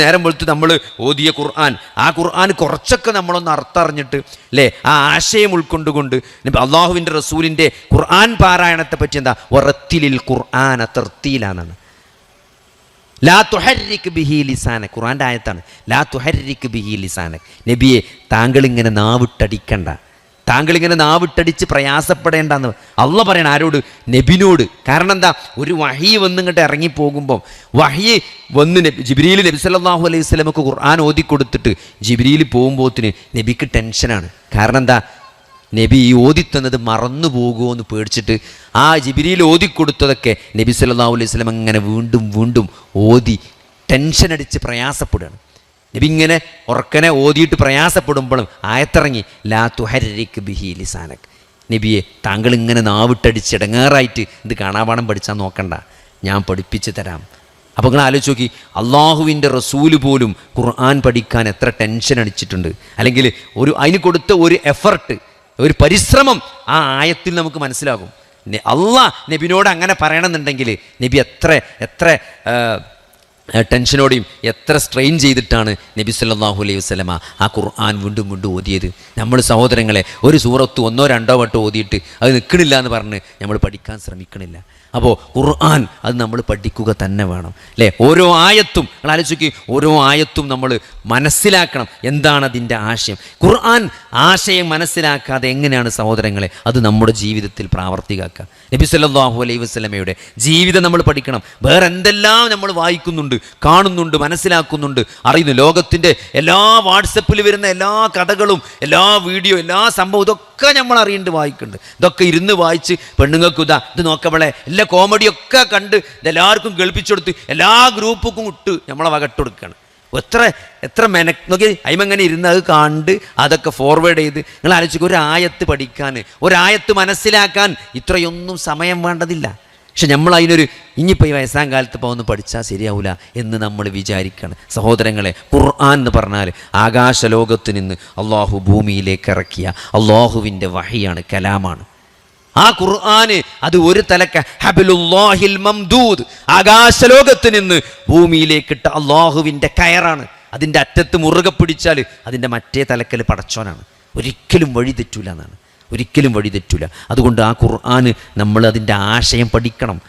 നേരം വെളുത്ത് നമ്മൾ ഓതിയ ഖുർആൻ. ആ ഖുർആൻ കുറച്ചൊക്കെ നമ്മളൊന്ന് അർത്ഥറിഞ്ഞിട്ട് അല്ലേ ആ ആശയം ഉൾക്കൊണ്ടുകൊണ്ട്. അള്ളാഹുവിന്റെ റസൂലിന്റെ ഖുർആൻ പാരായണത്തെ പറ്റി എന്താ? ഒറത്തിലിൽ ഖുർആൻ തർത്തിയിലാണെന്നാണ് ലാ തുഹരിക്ക് ബിഹി ലിസാന ഖുർആന്റെ ആയത്താണ്. ലാ തുഹരിക്ക് ബിഹി ലിസാന നബിയെ താങ്കൾ ഇങ്ങനെ നാവിട്ടടിക്കണ്ട. താങ്കൾ ഇങ്ങനെ നാവിട്ടടിച്ച് പ്രയാസപ്പെടേണ്ടെന്ന് അള്ള പറയണം ആരോട്? നബിനോട്. കാരണം എന്താ? ഒരു വഹി വന്നിങ്ങോട്ട് ഇറങ്ങിപ്പോകുമ്പോൾ വഹി വന്ന് നബി ജിബ്രീൽ നബി സല്ലല്ലാഹു അലൈഹി സ്വലമക്ക് ഖുർആൻ കൊടുത്തിട്ട് ജിബ്രീൽ പോകുമ്പോത്തിന് നബിക്ക് ടെൻഷനാണ്. കാരണം എന്താ? നബി ഈ ഓതിത്തന്നത് മറന്നു പോകുമോ എന്ന് പേടിച്ചിട്ട് ആ ജിബിരിയിൽ ഓതിക്കൊടുത്തതൊക്കെ നബി സല്ലല്ലാഹു അലൈഹി സ്വലം അങ്ങനെ വീണ്ടും വീണ്ടും ഓതി ടെൻഷൻ അടിച്ച് പ്രയാസപ്പെടുകയാണ്. നബി ഇങ്ങനെ ഉറക്കനെ ഓതിയിട്ട് പ്രയാസപ്പെടുമ്പോഴും ആയത്തിറങ്ങി ലാ തുഹരിക്ക് ബിഹി ലിസാനക്. നബിയെ താങ്കൾ ഇങ്ങനെ നാവിട്ടടിച്ച് ഇടങ്ങേറായിട്ട് ഇത് കാണാപാഠം പഠിച്ചാൽ നോക്കണ്ട. ഞാൻ പഠിപ്പിച്ച് തരാം. അപ്പോൾ നിങ്ങൾ ആലോചിച്ച് നോക്കി അള്ളാഹുവിന്റെ റസൂൽ പോലും ഖുർആൻ പഠിക്കാൻ എത്ര ടെൻഷൻ അടിച്ചിട്ടുണ്ട്. അല്ലെങ്കിൽ ഒരു അതിന് കൊടുത്ത ഒരു എഫർട്ട് ഒരു പരിശ്രമം ആ ആയത്തിൽ നമുക്ക് മനസ്സിലാകും. അള്ളാഹ് നബിനോട് അങ്ങനെ പറയണമെന്നുണ്ടെങ്കിൽ നബി എത്ര എത്ര ടെൻഷനോടെയും എത്ര സ്ട്രെയിൻ ചെയ്തിട്ടാണ് നബി സല്ലാഹു അലൈഹി വസ്ലമ ആ ഖുർആൻ വീണ്ടും വീണ്ടും ഓതിയത്. നമ്മൾ സഹോദരങ്ങളെ ഒരു സൂറത്ത് ഒന്നോ രണ്ടോ വട്ടം ഓതിയിട്ട് അത് നിൽക്കണില്ല എന്ന് പറഞ്ഞ് നമ്മൾ പഠിക്കാൻ ശ്രമിക്കണില്ല. അപ്പോൾ ഖുർആൻ അത് നമ്മൾ പഠിക്കുക തന്നെ വേണം. അല്ലേ ഓരോ ആയത്തും നിങ്ങൾ ആലോചിക്കുക ഓരോ ആയത്തും നമ്മൾ മനസ്സിലാക്കണം എന്താണ് അതിന്റെ ആശയം. ഖുർആൻ ആശയം മനസ്സിലാക്കാതെ എങ്ങനെയാണ് സഹോദരങ്ങളെ? അത് നമ്മുടെ ജീവിതത്തിൽ പ്രാവർത്തികമാക്കുക. നബി സല്ലല്ലാഹു അലൈഹി വസല്ലമയുടെ ജീവിതം നമ്മൾ പഠിക്കണം. വേറെ എന്തെല്ലാം നമ്മൾ വായിക്കുന്നുണ്ട് കാണുന്നുണ്ട് മനസ്സിലാക്കുന്നുണ്ട് അറിയുന്നു. ലോകത്തിന്റെ എല്ലാ വാട്സപ്പിൽ വരുന്ന എല്ലാ കഥകളും എല്ലാ വീഡിയോ എല്ലാ സംഭവം ഇതൊക്കെ നമ്മൾ അറിയേണ്ടത് വായിക്കുന്നുണ്ട്. ഇതൊക്കെ ഇരുന്ന് വായിച്ച് പെണ്ണുങ്ങൾക്ക് ഇതാ ഇത് നോക്കവളെ എല്ലാ കോമഡിയൊക്കെ കണ്ട് ഇതെല്ലാവർക്കും കേൾപ്പിച്ചെടുത്ത് എല്ലാ ഗ്രൂപ്പുക്കും ഇട്ട് നമ്മളെ വകട്ട് കൊടുക്കുകയാണ്. എത്ര എത്ര മെന നോക്കി അയിമങ്ങനെ ഇരുന്ന് അത് കണ്ട് അതൊക്കെ ഫോർവേഡ് ചെയ്ത് നിങ്ങൾ ആലോചിക്കുക ഒരു ആയത്ത് പഠിക്കാൻ ഒരായത്ത് മനസ്സിലാക്കാൻ ഇത്രയൊന്നും സമയം വേണ്ടതില്ല. പക്ഷെ നമ്മൾ അതിനൊരു ഇനിയിപ്പോൾ ഈ വയസ്സാം കാലത്ത് പോകുന്ന പഠിച്ചാൽ ശരിയാവില്ല എന്ന് നമ്മൾ വിചാരിക്കണം സഹോദരങ്ങളെ ഖുർആൻ എന്ന് പറഞ്ഞാൽ ആകാശലോകത്ത് നിന്ന് അള്ളാഹു ഭൂമിയിലേക്ക് ഇറക്കിയ അള്ളാഹുവിന്റെ വഹിയാണ് കലാമാണ്. ആ ഖുർആന് അത് ഒരു തലക്ക. ഹബിലുല്ലാഹിൽ മംദൂദ്. ആകാശലോകത്ത് നിന്ന് ഭൂമിയിലേക്കിട്ട അള്ളാഹുവിന്റെ കയറാണ്. അതിന്റെ അറ്റത്ത് മുറുകെ പിടിച്ചാൽ അതിന്റെ മറ്റേ തലക്കൽ പടച്ചോനാണ്. ഒരിക്കലും വഴി തെറ്റൂല എന്നാണ്. ഒരിക്കലും വഴി തെറ്റൂല. അതുകൊണ്ട് ആ ഖുർആന് നമ്മൾ അതിന്റെ ആശയം പഠിക്കണം.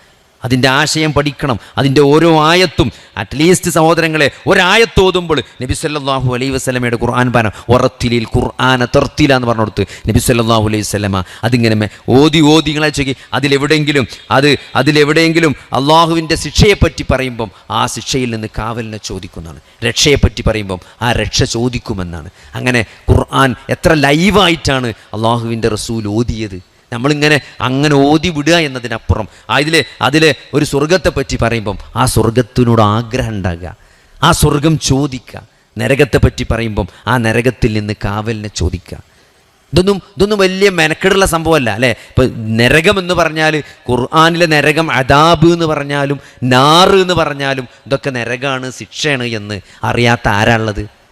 അതിന്റെ ആശയം പഠിക്കണം അതിന്റെ ഓരോ ആയത്തും അറ്റ്ലീസ്റ്റ് സഹോദരങ്ങളെ ഒരായത്ത് ഓതുമ്പോൾ നബി സല്ലല്ലാഹു അലൈഹി വസ്ലമയുടെ ഖുർആൻ പാനം ഒറത്തിലിൽ ഖുർആന തെർത്തില എന്ന് പറഞ്ഞു കൊടുത്ത് നബി സല്ലല്ലാഹു അലൈഹി വസ്ലമ അതിങ്ങനെ ഓതി ഓതി നിങ്ങളെ ചോക്കി. അതിലെവിടെയെങ്കിലും അത് അതിലെവിടെയെങ്കിലും അള്ളാഹുവിന്റെ ശിക്ഷയെപ്പറ്റി പറയുമ്പം ആ ശിക്ഷയിൽ നിന്ന് കാവലിനെ ചോദിക്കുന്നതാണ്. രക്ഷയെപ്പറ്റി പറയുമ്പം ആ രക്ഷ ചോദിക്കുമെന്നാണ്. അങ്ങനെ ഖുർആൻ എത്ര ലൈവായിട്ടാണ് അള്ളാഹുവിന്റെ റസൂൽ ഓതിയത്. നമ്മളിങ്ങനെ അങ്ങനെ ഓതി വിടുക എന്നതിനപ്പുറം. അതിൽ അതിലെ ഒരു സ്വർഗത്തെ പറ്റി പറയുമ്പം ആ സ്വർഗത്തിനോട് ആഗ്രഹം ഉണ്ടാകുക. ആ സ്വർഗം ചോദിക്കുക. നരകത്തെ പറ്റി പറയുമ്പം ആ നരകത്തിൽ നിന്ന് കാവലിനെ ചോദിക്കുക. ഇതൊന്നും ഇതൊന്നും വലിയ മെനക്കെടുള്ള സംഭവമല്ല അല്ലേ? ഇപ്പം നരകം എന്ന് പറഞ്ഞാൽ ഖുർആാനിലെ നരകം അദാബ് എന്ന് പറഞ്ഞാലും നാറ് എന്ന് പറഞ്ഞാലും ഇതൊക്കെ നരകമാണ് ശിക്ഷയാണ് എന്ന് അറിയാത്ത ആരാളുള്ളത്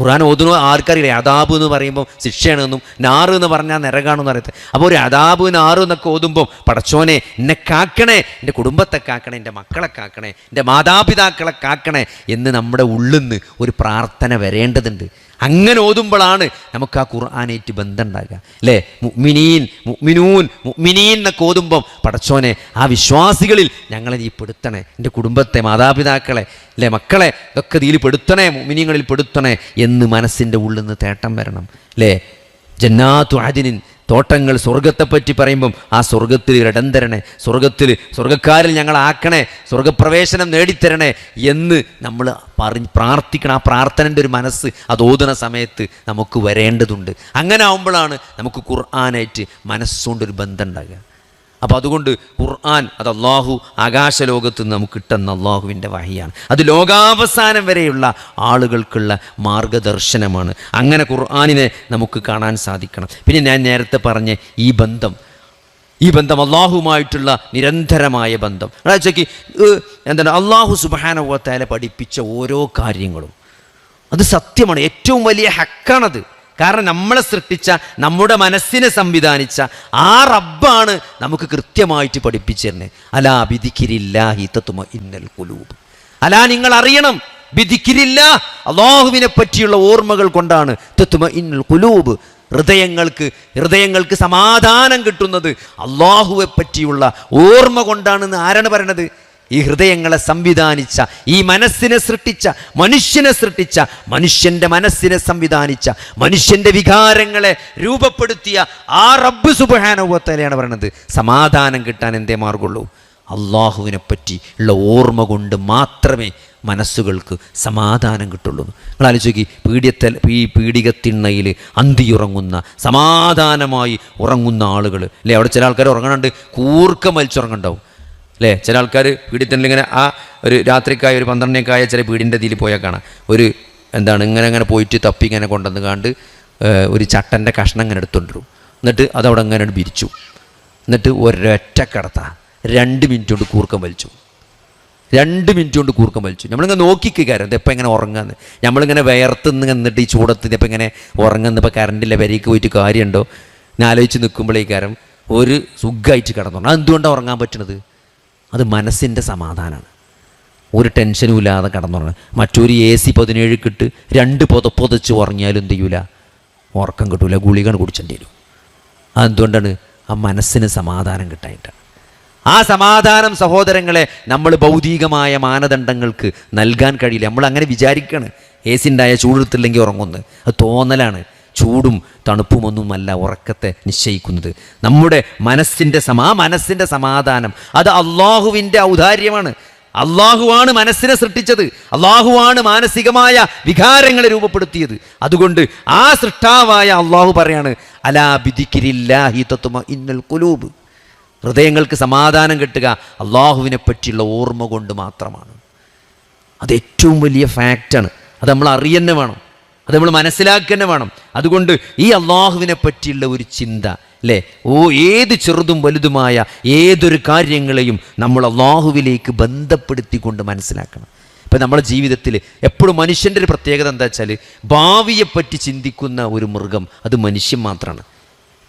ഖുർആൻ ഓതുന്നു ആർക്കറിയില്ല. അതാബ് എന്ന് പറയുമ്പോൾ ശിക്ഷയാണെന്നും നാറ് എന്ന് പറഞ്ഞാൽ നിരകാണെന്ന് പറയത്തെ അപ്പോൾ ഒരു അതാബ് നാറ് എന്നൊക്കെ ഓതുമ്പോൾ പടച്ചോനെ എന്നെ കാക്കണേ എന്റെ കുടുംബത്തെ കാക്കണേ എന്റെ മക്കളെ കാക്കണേ എന്റെ മാതാപിതാക്കളെ കാക്കണേ എന്ന് നമ്മുടെ ഉള്ളിൽ നിന്ന് ഒരു പ്രാർത്ഥന വരേണ്ടതുണ്ട്. അങ്ങനെ ഓതുമ്പോഴാണ് നമുക്ക് ആ ഖുർആാനായിട്ട് ബന്ധം ഉണ്ടാകുക അല്ലേ? മുഅ്മിനീൻ മുഅ്മിനൂൻ മുഅ്മിനീൻ എന്നൊക്കെ ഓതുമ്പം പടച്ചോനെ ആ വിശ്വാസികളിൽ ഞങ്ങളെ നീ പെടുത്തണേ. എന്റെ കുടുംബത്തെ മാതാപിതാക്കളെ അല്ലേ മക്കളെ ഇതൊക്കെ ഇതിൽ പെടുത്തണേ മുഅ്മിനീങ്ങളിൽ പെടുത്തണേ എന്ന് മനസ്സിന്റെ ഉള്ളിൽ നിന്ന് തേട്ടം വരണം. അല്ലേ? ജന്നാത്തു അദിനിൻ തോട്ടങ്ങൾ സ്വർഗത്തെപ്പറ്റി പറയുമ്പം ആ സ്വർഗത്തിൽ ഇടം തരണേ സ്വർഗത്തിൽ സ്വർഗക്കാരിൽ ഞങ്ങൾ ആക്കണേ സ്വർഗപ്രവേശനം നേടിത്തരണേ എന്ന് നമ്മൾ പറഞ്ഞ് പ്രാർത്ഥിക്കണം. ആ പ്രാർത്ഥനന്റെ ഒരു മനസ്സ് അത് ഓതുന്ന സമയത്ത് നമുക്ക് വരേണ്ടതുണ്ട്. അങ്ങനെ ആവുമ്പോഴാണ് നമുക്ക് ഖുർആാനായിട്ട് മനസ്സുകൊണ്ടൊരു ബന്ധം ഉണ്ടാകുക. അപ്പോൾ അതുകൊണ്ട് ഖുർആൻ അത് അള്ളാഹു ആകാശലോകത്ത് നിന്ന് നമുക്ക് കിട്ടുന്ന അള്ളാഹുവിന്റെ വഹിയാണ്. അത് ലോകാവസാനം വരെയുള്ള ആളുകൾക്കുള്ള മാർഗദർശനമാണ്. അങ്ങനെ ഖുർആാനിനെ നമുക്ക് കാണാൻ സാധിക്കണം. പിന്നെ ഞാൻ നേരത്തെ പറഞ്ഞ ഈ ബന്ധം. ഈ ബന്ധം അള്ളാഹുമായിട്ടുള്ള നിരന്തരമായ ബന്ധം. അതാച്ചക്ക് എന്താണ്? അള്ളാഹു സുബാനുവത്തായ പഠിപ്പിച്ച ഓരോ കാര്യങ്ങളും. അത് സത്യമാണ്. ഏറ്റവും വലിയ ഹക്കാണത്. കാരണം നമ്മളെ സൃഷ്ടിച്ച നമ്മുടെ മനസ്സിനെ സംവിധാനിച്ച ആ റബ്ബാണ് നമുക്ക് കൃത്യമായിട്ട് പഠിപ്പിച്ചിരുന്നത്. അലാ ബിദിക്കിരില്ലാഹി തത്തുമ ഇന്നൽ കുലൂബ് അലാ നിങ്ങൾ അറിയണം ബിദിക്കിരില്ല അള്ളാഹുവിനെ പറ്റിയുള്ള ഓർമ്മകൾ കൊണ്ടാണ് തത്തുമ ഇന്നൽ കുലൂബ് ഹൃദയങ്ങൾക്ക് ഹൃദയങ്ങൾക്ക് സമാധാനം കിട്ടുന്നത് അള്ളാഹുവെ പറ്റിയുള്ള ഓർമ്മ കൊണ്ടാണെന്ന് ആരാണ് പറയണത്? ഈ ഹൃദയങ്ങളെ സംവിധാനിച്ച ഈ മനസ്സിനെ സൃഷ്ടിച്ച മനുഷ്യനെ സൃഷ്ടിച്ച മനുഷ്യന്റെ മനസ്സിനെ സംവിധാനിച്ച മനുഷ്യന്റെ വികാരങ്ങളെ രൂപപ്പെടുത്തിയ ആ റബ്ബ് സുബഹാനുഭവത്തലയാണ് പറയണത്. സമാധാനം കിട്ടാൻ എന്തേ മാർഗുള്ളൂ അള്ളാഹുവിനെ പറ്റി ഉള്ള ഓർമ്മ കൊണ്ട് മാത്രമേ മനസ്സുകൾക്ക് സമാധാനം കിട്ടുള്ളൂ. നിങ്ങൾ ആലോചിക്കി പീഡിയത്തൽ ഈ പീഡികത്തിണ്ണയിൽ അന്തിയുറങ്ങുന്ന സമാധാനമായി ഉറങ്ങുന്ന ആളുകൾ അല്ലേ? അവിടെ ചില ആൾക്കാർ ഉറങ്ങണുണ്ട് കൂർക്കം വലിച്ചുറങ്ങണ്ടാവും അല്ലേ ചില ആൾക്കാർ പീഡിയത്തിനിൽ ഇങ്ങനെ ആ ഒരു രാത്രിക്കായ ഒരു പന്ത്രണ്ടിനേക്കായ ചില പീടിന്റെ ഇതിൽ പോയാൽ കാണാം. ഒരു എന്താണ് ഇങ്ങനെ ഇങ്ങനെ പോയിട്ട് തപ്പി ഇങ്ങനെ കൊണ്ടുവന്ന് കാണ്ട് ഒരു ചട്ടന്റെ കഷ്ണം ഇങ്ങനെ എടുത്തുകൊണ്ടിരും എന്നിട്ട് അതവിടെ ഇങ്ങനെ വിരിച്ചു. എന്നിട്ട് ഒരൊറ്റ കടത്ത രണ്ട് മിനിറ്റ് കൊണ്ട് കൂർക്കം വലിച്ചു. രണ്ട് മിനിറ്റ് കൊണ്ട് കൂർക്കം വലിച്ചു. നമ്മളിങ്ങനെ നോക്കിക്കാരം ഇതെപ്പോൾ ഇങ്ങനെ ഉറങ്ങാന്ന് നമ്മളിങ്ങനെ വിയർത്തുനിന്ന് എന്നിട്ട് ഈ ചൂടത്ത് ഇപ്പം ഇങ്ങനെ ഉറങ്ങുന്ന. ഇപ്പോൾ കറണ്ടില്ല വരയ്ക്ക് പോയിട്ട് കാര്യമുണ്ടോ? ഞാൻ ആലോചിച്ച് നിൽക്കുമ്പോഴേക്കാരം ഒരു സുഖമായിട്ട് കിടന്നു എന്തുകൊണ്ടാണ് ഉറങ്ങാൻ പറ്റണത്? അത് മനസ്സിന്റെ സമാധാനമാണ് ഒരു ടെൻഷനും ഇല്ലാതെ കിടന്നുറങ്ങുക മറ്റൊരു എ സി പതിനേഴ് കിട്ട് രണ്ട് പുതപ്പൊതച്ച് ഉറങ്ങിയാലും എന്ത് ചെയ്യൂല? ഉറക്കം കിട്ടൂല. ഗുളികൾ കുടിച്ചേണ്ടി വരും. അതെന്തുകൊണ്ടാണ് ആ മനസ്സിന് സമാധാനം കിട്ടായിട്ടാണ് ആ സമാധാനം സഹോദരങ്ങളെ നമ്മൾ ഭൗതികമായ മാനദണ്ഡങ്ങൾക്ക് നൽകാൻ കഴിയില്ല. നമ്മൾ അങ്ങനെ വിചാരിക്കുകയാണ് എ സി ഉണ്ടായ ചൂടെടുത്തില്ലെങ്കിൽ ഉറങ്ങുന്നത് അത് തോന്നലാണ്. ചൂടും തണുപ്പുമൊന്നുമല്ല ഉറക്കത്തെ നിശ്ചയിക്കുന്നത്. നമ്മുടെ മനസ്സിന്റെ സമാ മനസ്സിന്റെ സമാധാനം അത് അള്ളാഹുവിന്റെ ഔദാര്യമാണ്. അള്ളാഹുവാണ് മനസ്സിനെ സൃഷ്ടിച്ചത്. അള്ളാഹുവാണ് മാനസികമായ വികാരങ്ങളെ രൂപപ്പെടുത്തിയത്. അതുകൊണ്ട് ആ സൃഷ്ടാവായ അള്ളാഹു പറയാണ് അലാ ബിദിക്കിരില്ലാഹി തത്വമ ഇന്നൽ കുലൂബ് ഹൃദയങ്ങൾക്ക് സമാധാനം കിട്ടുക അള്ളാഹുവിനെ പറ്റിയുള്ള ഓർമ്മ കൊണ്ട് മാത്രമാണ്. അത് ഏറ്റവും വലിയ ഫാക്റ്റാണ് അത് നമ്മൾ അറിയന്നെ വേണം. അത് നമ്മൾ മനസ്സിലാക്കേണ്ട വേണം. അതുകൊണ്ട് ഈ അള്ളാഹുവിനെ പറ്റിയുള്ള ഒരു ചിന്ത അല്ലേ? ഓ ഏത് ചെറുതും വലുതുമായ ഏതൊരു കാര്യങ്ങളെയും നമ്മൾ അള്ളാഹുവിലേക്ക് ബന്ധപ്പെടുത്തിക്കൊണ്ട് മനസ്സിലാക്കണം. ഇപ്പം നമ്മുടെ ജീവിതത്തിൽ എപ്പോഴും മനുഷ്യന്റെ ഒരു പ്രത്യേകത എന്താ വെച്ചാൽ ഭാവിയെപ്പറ്റി ചിന്തിക്കുന്ന ഒരു മൃഗം അത് മനുഷ്യൻ മാത്രമാണ്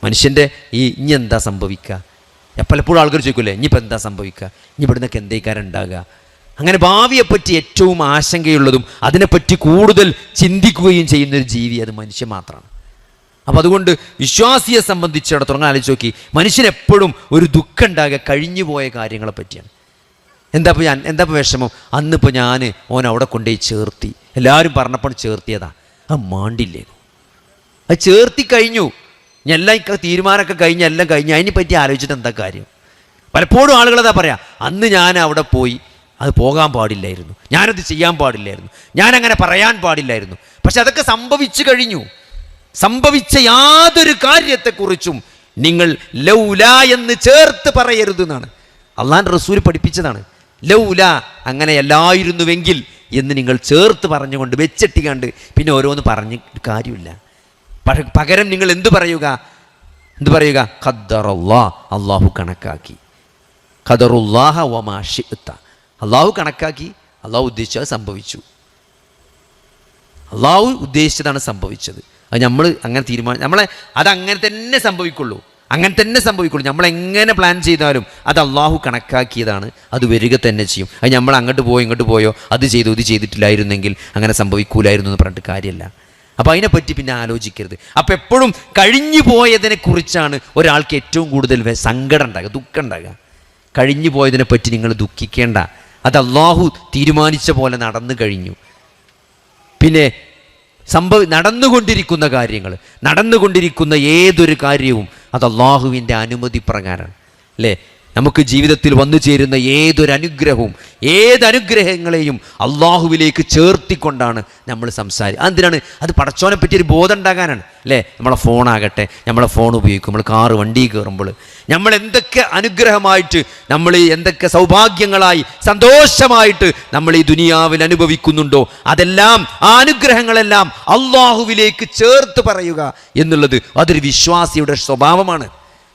മനുഷ്യന്റെ ഈ ഇനി എന്താ സംഭവിക്കുക? പലപ്പോഴും ആൾക്കാർ ചോദിക്കില്ലേ ഇനിയിപ്പോൾ എന്താ സംഭവിക്കുക? ഇനി ഇവിടുന്നൊക്കെ എന്തേക്കാരം ഉണ്ടാകുക അങ്ങനെ ഭാവിയെപ്പറ്റി ഏറ്റവും ആശങ്കയുള്ളതും അതിനെപ്പറ്റി കൂടുതൽ ചിന്തിക്കുകയും ചെയ്യുന്നൊരു ജീവി അത് മനുഷ്യൻ മാത്രമാണ്. അപ്പം അതുകൊണ്ട് വിശ്വാസിയെ സംബന്ധിച്ചിടത്തോളം ആലോചിച്ച് നോക്കി. മനുഷ്യൻ എപ്പോഴും ഒരു ദുഃഖം ഉണ്ടാകുക കഴിഞ്ഞു പോയ കാര്യങ്ങളെ പറ്റിയാണ്. എന്താ ഇപ്പോൾ ഞാൻ എന്താ ഇപ്പോൾ വിഷമം? അന്നിപ്പോൾ ഞാൻ ഓൻ അവിടെ കൊണ്ടുപോയി ചേർത്തി. എല്ലാവരും പറഞ്ഞപ്പോൾ ചേർത്തിയതാ. ആ മാണ്ടില്ലേ അത് ചേർത്തി കഴിഞ്ഞു. ഞാൻ എല്ലാം തീരുമാനമൊക്കെ കഴിഞ്ഞ് എല്ലാം കഴിഞ്ഞ്. അതിനെ പറ്റി ആലോചിച്ചിട്ട് എന്താ കാര്യം? പലപ്പോഴും പറയാ പറയാം അന്ന് ഞാൻ അവിടെ പോയി അത് പോകാൻ പാടില്ലായിരുന്നു. ഞാനത് ചെയ്യാൻ പാടില്ലായിരുന്നു. ഞാനങ്ങനെ പറയാൻ പാടില്ലായിരുന്നു. പക്ഷെ അതൊക്കെ സംഭവിച്ചു കഴിഞ്ഞു. സംഭവിച്ച യാതൊരു കാര്യത്തെക്കുറിച്ചും നിങ്ങൾ ലൗല എന്ന് ചേർത്ത് പറയരുത് എന്നാണ് അള്ളാൻ റസൂൽ പഠിപ്പിച്ചതാണ്. ലൗല അങ്ങനെയല്ലായിരുന്നുവെങ്കിൽ എന്ന് നിങ്ങൾ ചേർത്ത് പറഞ്ഞുകൊണ്ട് വെച്ചെട്ടിക്കാണ്ട് പിന്നെ ഓരോന്ന് പറഞ്ഞ് കാര്യമില്ല. പക- പകരം നിങ്ങൾ എന്തു പറയുക? എന്തു പറയുക? ഖദ്ദറുള്ള അള്ളാഹു കണക്കാക്കി. ഖദറുല്ലാഹ വമാഷിത്ത അള്ളാഹു കണക്കാക്കി അള്ളാഹു ഉദ്ദേശിച്ചത് സംഭവിച്ചു. അള്ളാഹു ഉദ്ദേശിച്ചതാണ് സംഭവിച്ചത്. അത് നമ്മൾ അങ്ങനെ തീരുമാനം നമ്മളെ അത് അങ്ങനെ തന്നെ സംഭവിക്കുള്ളൂ. അങ്ങനെ തന്നെ സംഭവിക്കുള്ളൂ. നമ്മൾ എങ്ങനെ പ്ലാൻ ചെയ്താലും അത് അള്ളാഹു കണക്കാക്കിയതാണ്. അത് വരിക തന്നെ ചെയ്യും. അത് നമ്മൾ അങ്ങോട്ട് പോയോ ഇങ്ങോട്ട് പോയോ അത് ചെയ്തു ഇത് ചെയ്തിട്ടില്ലായിരുന്നെങ്കിൽ അങ്ങനെ സംഭവിക്കൂലായിരുന്നു എന്ന് പറഞ്ഞിട്ട് കാര്യമല്ല അപ്പോൾ അതിനെപ്പറ്റി പിന്നെ ആലോചിക്കരുത്. അപ്പോൾ എപ്പോഴും കഴിഞ്ഞു പോയതിനെക്കുറിച്ചാണ് ഒരാൾക്ക് ഏറ്റവും കൂടുതൽ സങ്കടം ഉണ്ടാകുക ദുഃഖം ഉണ്ടാകുക. കഴിഞ്ഞു പോയതിനെപ്പറ്റി നിങ്ങൾ ദുഃഖിക്കേണ്ട. അത് അള്ളാഹു തീരുമാനിച്ച പോലെ നടന്നു കഴിഞ്ഞു. പിന്നെ സംഭവ നടന്നുകൊണ്ടിരിക്കുന്ന കാര്യങ്ങൾ നടന്നുകൊണ്ടിരിക്കുന്ന ഏതൊരു കാര്യവും അത് അള്ളാഹുവിന്റെ അനുമതി പ്രകാരമാണ്. അല്ലേ? നമുക്ക് ജീവിതത്തിൽ വന്നു ചേരുന്ന ഏതൊരനുഗ്രഹവും ഏതനുഗ്രഹങ്ങളെയും അള്ളാഹുവിലേക്ക് ചേർത്തിക്കൊണ്ടാണ് നമ്മൾ സംസാരിക്കുക എന്തിനാണ് അത് പടച്ചോനെ പറ്റി ഒരു ബോധം ഉണ്ടാകാനാണ് അല്ലേ? നമ്മളെ ഫോണാകട്ടെ നമ്മളെ ഫോൺ ഉപയോഗിക്കും നമ്മൾ കാറ് വണ്ടി കയറുമ്പോൾ നമ്മൾ എന്തൊക്കെ അനുഗ്രഹമായിട്ട് നമ്മൾ എന്തൊക്കെ സൗഭാഗ്യങ്ങളായി സന്തോഷമായിട്ട് നമ്മൾ ഈ ദുനിയാവിൽ അനുഭവിക്കുന്നുണ്ടോ? അതെല്ലാം ആ അനുഗ്രഹങ്ങളെല്ലാം അള്ളാഹുവിലേക്ക് ചേർത്ത് പറയുക എന്നുള്ളത് അതൊരു വിശ്വാസിയുടെ സ്വഭാവമാണ്.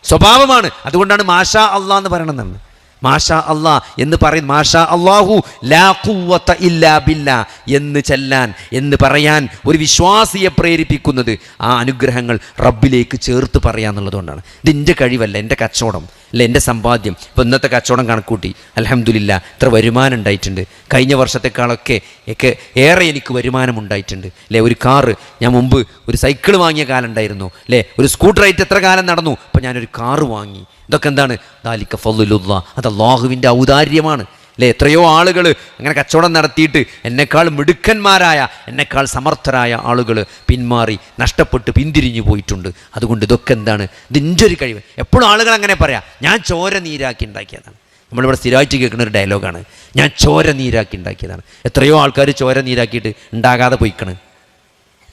സ്വഭാവമാണ്. അതുകൊണ്ടാണ് മാഷാ അള്ളാന്ന് പറയണമെന്നാണ് മാഷാ അള്ളാ എന്ന് പറയും മാഷാ അള്ളാഹു ലാ ഇല്ലാ ബില്ല എന്ന് ചെല്ലാൻ എന്ന് പറയാൻ ഒരു വിശ്വാസിയെ പ്രേരിപ്പിക്കുന്നത് ആ അനുഗ്രഹങ്ങൾ റബ്ബിലേക്ക് ചേർത്ത് പറയാന്നുള്ളതുകൊണ്ടാണ് ഇത് എന്റെ കഴിവല്ല എന്റെ കച്ചവടം അല്ല എന്റെ സമ്പാദ്യം. ഇപ്പോൾ ഇന്നത്തെ കച്ചവടം കണക്കൂട്ടി. അലഹമില്ല ഇത്ര വരുമാനം ഉണ്ടായിട്ടുണ്ട്. കഴിഞ്ഞ വർഷത്തെക്കാളൊക്കെ ഒക്കെ ഏറെ എനിക്ക് വരുമാനം ഉണ്ടായിട്ടുണ്ട്. അല്ലേ ഒരു കാറ് ഞാൻ മുമ്പ് ഒരു സൈക്കിൾ വാങ്ങിയ കാലം ഉണ്ടായിരുന്നു. അല്ലേ ഒരു സ്കൂട്ടറായിട്ട് എത്ര കാലം നടന്നു? അപ്പോൾ ഞാനൊരു കാറ് വാങ്ങി. ഇതൊക്കെ എന്താണ്? ദാലിക്ക ഫലുല്ല. അത് അള്ളാഹുവിന്റെ ഔദാര്യമാണ്. അല്ലേ എത്രയോ ആളുകൾ അങ്ങനെ കച്ചവടം നടത്തിയിട്ട് എന്നെക്കാൾ മിടുക്കന്മാരായ എന്നെക്കാൾ സമർത്ഥരായ ആളുകൾ പിന്മാറി നഷ്ടപ്പെട്ട് പിന്തിരിഞ്ഞു പോയിട്ടുണ്ട്. അതുകൊണ്ട് ഇതൊക്കെ എന്താണ്? ഇതിന്റെ ഒരു കഴിവ്. എപ്പോഴും ആളുകൾ അങ്ങനെ പറയാം ഞാൻ ചോര നീരാക്കി ഉണ്ടാക്കിയതാണ്. നമ്മളിവിടെ സ്ഥിരമായിട്ട് കേൾക്കുന്ന ഒരു ഡയലോഗാണ് ഞാൻ ചോര നീരാക്കി ഉണ്ടാക്കിയതാണ്. എത്രയോ ആൾക്കാർ ചോര നീരാക്കിയിട്ട് ഉണ്ടാകാതെ പോയിക്കണ്.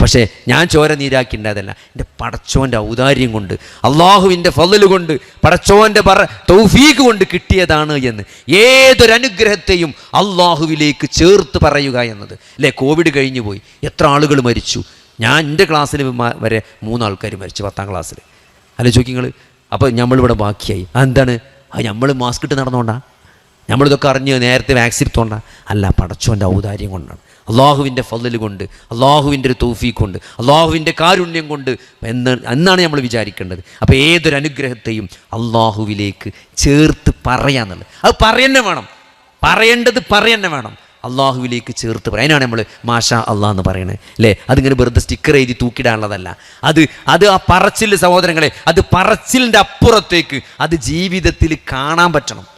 പക്ഷേ ഞാൻ ചോര നീരാക്കിണ്ടതല്ല എന്റെ പടച്ചോന്റെ ഔദാര്യം കൊണ്ട് അള്ളാഹുവിന്റെ ഫലല് കൊണ്ട് പടച്ചോന്റെ പറ തൗഫീഖ് കൊണ്ട് കിട്ടിയതാണ് എന്ന്. ഏതൊരു അനുഗ്രഹത്തെയും അള്ളാഹുവിലേക്ക് ചേർത്ത് പറയുക എന്നത്. അല്ലേ? കോവിഡ് കഴിഞ്ഞു പോയി. എത്ര ആളുകൾ മരിച്ചു? ഞാൻ എന്റെ ക്ലാസ്സിൽ വരെ മൂന്നാൾക്കാർ മരിച്ചു പത്താം ക്ലാസ്സിൽ അല്ല ചോദിങ്ങൾ അപ്പോൾ നമ്മളിവിടെ ബാക്കിയായി. അതെന്താണ്? അത് നമ്മൾ മാസ്ക് ഇട്ട് നടന്നുകൊണ്ടാണ് നമ്മളിതൊക്കെ അറിഞ്ഞ് നേരത്തെ വാക്സിൻ എടുത്തോണ്ടാണ് അല്ല പടച്ചോന്റെ ഔദാര്യം കൊണ്ടാണ്. അള്ളാഹുവിന്റെ ഫല്ലൽ കൊണ്ട് അള്ളാഹുവിന്റെ ഒരു തൗഫീഖ് കൊണ്ട് അള്ളാഹുവിന്റെ കാരുണ്യം കൊണ്ട് എന്ന് എന്നാണ് നമ്മൾ വിചാരിക്കേണ്ടത്. അപ്പോൾ ഏതൊരു അനുഗ്രഹത്തെയും അള്ളാഹുവിലേക്ക് ചേർത്ത് പറയാന്നുള്ളത് അത് പറയന്നെ വേണം. പറയേണ്ടത് പറയന്നെ വേണം. അള്ളാഹുവിലേക്ക് ചേർത്ത് പറയാം. അതിനാണ് നമ്മൾ മാഷ അള്ളാഹ് എന്ന് പറയുന്നത് അല്ലേ? അതിങ്ങനെ വെറുതെ സ്റ്റിക്കർ എഴുതി തൂക്കിടാനുള്ളതല്ല. അത് അത് ആ പറച്ചിൽ സഹോദരങ്ങളെ അത് പറച്ചിലിന്റെ അപ്പുറത്തേക്ക് അത് ജീവിതത്തിൽ കാണാൻ പറ്റണം.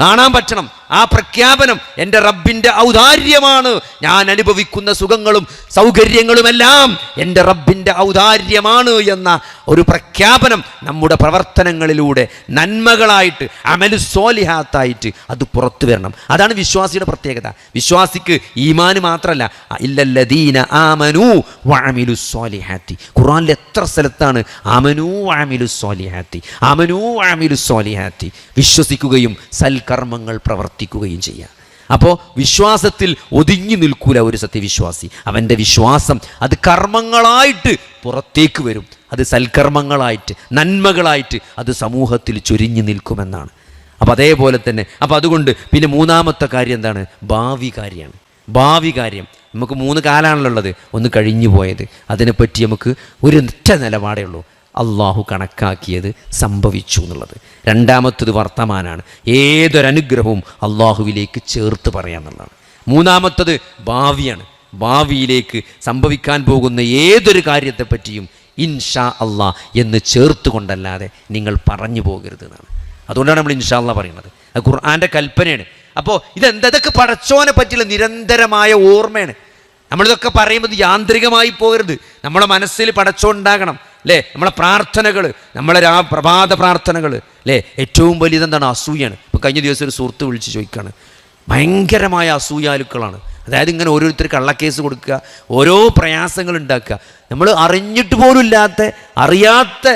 കാണാൻ പറ്റണം. ആ പ്രഖ്യാപനം എന്റെ റബ്ബിന്റെ ഔദാര്യമാണ്. ഞാൻ അനുഭവിക്കുന്ന സുഖങ്ങളും സൗകര്യങ്ങളുമെല്ലാം എന്റെ റബ്ബിന്റെ ഔദാര്യമാണ് എന്ന ഒരു പ്രഖ്യാപനം നമ്മുടെ പ്രവർത്തനങ്ങളിലൂടെ നന്മകളായിട്ട് അമലു സോലിഹാത്തായിട്ട് അത് പുറത്തു വരണം. അതാണ് വിശ്വാസിയുടെ പ്രത്യേകത. വിശ്വാസിക്ക് ഈമാന് മാത്രമല്ല ഇല്ലല്ലദീന ആമനു വാമിലു സോലിഹാത്തി ഖുറാനിൽ എത്ര സ്ഥലത്താണ് ആമനു വാമിലു സോലിഹാത്തി ആമനു വാമിലു സോലിഹാത്തി വിശ്വസിക്കുകയും സൽക്കർമ്മങ്ങൾ പ്രവർത്തിക്കുകയും ചെയ്യുക അപ്പോൾ വിശ്വാസത്തിൽ ഒതുങ്ങി നിൽക്കൂല ഒരു സത്യവിശ്വാസി. അവന്റെ വിശ്വാസം അത് കർമ്മങ്ങളായിട്ട് പുറത്തേക്ക് വരും. അത് സൽക്കർമ്മങ്ങളായിട്ട് നന്മകളായിട്ട് അത് സമൂഹത്തിൽ ചൊരിഞ്ഞു നിൽക്കുമെന്നാണ്. അപ്പോൾ അതേപോലെ തന്നെ അപ്പോൾ അതുകൊണ്ട് പിന്നെ മൂന്നാമത്തെ കാര്യം എന്താണ്? ഭാവി കാര്യമാണ്. ഭാവി കാര്യം. നമുക്ക് മൂന്ന് കാലമാണല്ലോ ഉള്ളത്. ഒന്ന് കഴിഞ്ഞു പോയത്. അതിനെപ്പറ്റി നമുക്ക് ഒരു ഒറ്റ നിലപാടേ ഉള്ളൂ. അള്ളാഹു കണക്കാക്കിയത് സംഭവിച്ചു എന്നുള്ളത്. രണ്ടാമത്തത് വർത്തമാനാണ്. ഏതൊരനുഗ്രഹവും അള്ളാഹുവിലേക്ക് ചേർത്ത് പറയാമെന്നുള്ളതാണ് മൂന്നാമത്തത് ഭാവിയാണ്. ഭാവിയിലേക്ക് സംഭവിക്കാൻ പോകുന്ന ഏതൊരു കാര്യത്തെപ്പറ്റിയും ഇൻഷാ അള്ളാ എന്ന് ചേർത്ത് കൊണ്ടല്ലാതെ നിങ്ങൾ പറഞ്ഞു പോകരുത് എന്നാണ്. അതുകൊണ്ടാണ് നമ്മൾ ഇൻഷാ അള്ളാ പറയുന്നത്. ഖുർആന്റെ കൽപ്പനയാണ്. അപ്പോൾ ഇതെന്താ? ഇതൊക്കെ പടച്ചോനെ പറ്റിയുള്ള നിരന്തരമായ ഓർമ്മയാണ്. നമ്മളിതൊക്കെ പറയുമ്പോൾ യാന്ത്രികമായി പോകരുത്. നമ്മുടെ മനസ്സിൽ പടച്ചോണ്ടാകണം അല്ലേ നമ്മളെ പ്രാർത്ഥനകൾ നമ്മളെ രാ പ്രഭാത പ്രാർത്ഥനകൾ അല്ലേ ഏറ്റവും വലിയതെന്താണ് അസൂയാണ് ഇപ്പോൾ കഴിഞ്ഞ ദിവസം ഒരു സുഹൃത്ത് വിളിച്ച് ചോദിക്കുകയാണ് ഭയങ്കരമായ അസൂയാലുക്കളാണ്. അതായത് ഇങ്ങനെ ഓരോരുത്തർ കള്ളക്കേസ് കൊടുക്കുക ഓരോ പ്രയാസങ്ങൾ ഉണ്ടാക്കുക. നമ്മൾ അറിഞ്ഞിട്ട് പോലും ഇല്ലാത്ത അറിയാത്ത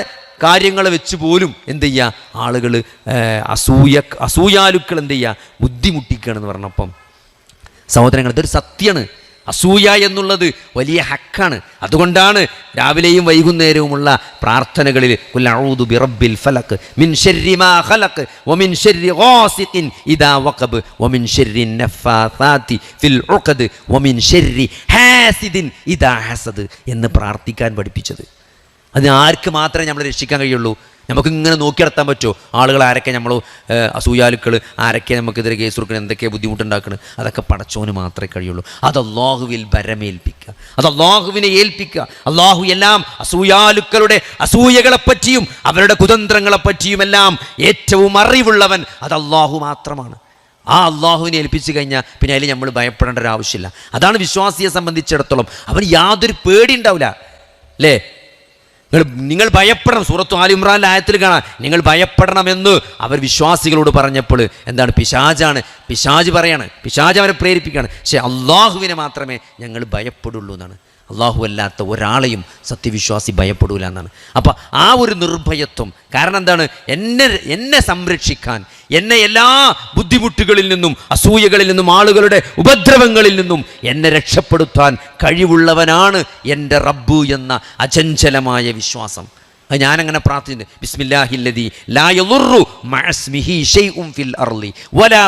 കാര്യങ്ങളെ വെച്ച് പോലും എന്ത് ചെയ്യുക ആളുകൾ അസൂയ അസൂയാലുക്കൾ എന്ത് ചെയ്യുക ബുദ്ധിമുട്ടിക്കുകയാണെന്ന് പറഞ്ഞപ്പം. സഹോദരങ്ങൾ ഇതൊരു സത്യമാണ്. അസൂയ എന്നുള്ളത് വലിയ ഹക്കാണ്. അതുകൊണ്ടാണ് രാവിലെയും വൈകുന്നേരവുമുള്ള പ്രാർത്ഥനകളിൽ അഊദു ബിറബ്ബിൽ ഫലഖ് മിൻ ശർരി മാ ഖലഖ് വമിൻ ശർരി ഗാസിഖിൻ ഇദാ വഖബ് വമിൻ ശർരി നഫാസാത്തി ഫിൽ ഉഖദ് വമിൻ ശർരി ഹാസിദിൻ ഇദാ ഹസദ് എന്ന് പ്രാർത്ഥിക്കാൻ പഠിപ്പിച്ചത്. അത് ആർക്ക് മാത്രമേ നമ്മൾ രക്ഷിക്കാൻ കഴിയുള്ളൂ? നമുക്ക് ഇങ്ങനെ നോക്കി നടത്താൻ പറ്റുമോ? ആളുകൾ ആരൊക്കെ നമ്മൾ അസൂയാലുക്കൾ ആരൊക്കെ നമുക്കെതിരെ കേസ് കൊടുക്കണം എന്തൊക്കെ ബുദ്ധിമുട്ടുണ്ടാക്കണം അതൊക്കെ പടച്ചോന് മാത്രമേ കഴിയുള്ളൂ. അത് അള്ളാഹുവിൽ ഭരമേൽപ്പിക്കുക. അത് അള്ളാഹുവിനെ ഏൽപ്പിക്കുക. അള്ളാഹു എല്ലാം അസൂയാലുക്കളുടെ അസൂയകളെപ്പറ്റിയും അവരുടെ കുതന്ത്രങ്ങളെപ്പറ്റിയും എല്ലാം ഏറ്റവും അറിവുള്ളവൻ അത് അള്ളാഹു മാത്രമാണ്. ആ അള്ളാഹുവിനെ ഏൽപ്പിച്ചു കഴിഞ്ഞാൽ പിന്നെ അതിൽ നമ്മൾ ഭയപ്പെടേണ്ട ഒരു ആവശ്യമില്ല. അതാണ് വിശ്വാസിയെ സംബന്ധിച്ചിടത്തോളം അവന് യാതൊരു പേടി ഉണ്ടാവില്ല അല്ലേ? നിങ്ങൾ നിങ്ങൾ ഭയപ്പെടണം. സൂറത്ത് ആലിമ്രാന്റെ ആയത്തിൽ കാണാം. നിങ്ങൾ ഭയപ്പെടണമെന്ന് അവർ വിശ്വാസികളോട് പറഞ്ഞപ്പോൾ എന്താണ്? പിശാജാണ്. പിശാജ് പറയാണ്. പിശാജ് അവരെ പ്രേരിപ്പിക്കുകയാണ്. പക്ഷേ അള്ളാഹുവിനെ മാത്രമേ ഞങ്ങൾ ഭയപ്പെടുള്ളൂ എന്നാണ്. അള്ളാഹു അല്ലാത്ത ഒരാളെയും സത്യവിശ്വാസി ഭയപ്പെടൂല എന്നാണ്. അപ്പോൾ ആ ഒരു നിർഭയത്വം കാരണം എന്താണ്? എന്നെ എന്നെ സംരക്ഷിക്കാൻ എന്നെ എല്ലാ ബുദ്ധിമുട്ടുകളിൽ നിന്നും അസൂയകളിൽ നിന്നും ആളുകളുടെ ഉപദ്രവങ്ങളിൽ നിന്നും എന്നെ രക്ഷപ്പെടുത്താൻ കഴിവുള്ളവനാണ് എന്റെ റബ്ബു എന്ന അചഞ്ചലമായ വിശ്വാസം. അത് ഞാനങ്ങനെ പ്രാർത്ഥിച്ചു ലാ മഅസ്മിഹി ഷൈഉൻ ഫിൽ അർളി വലാ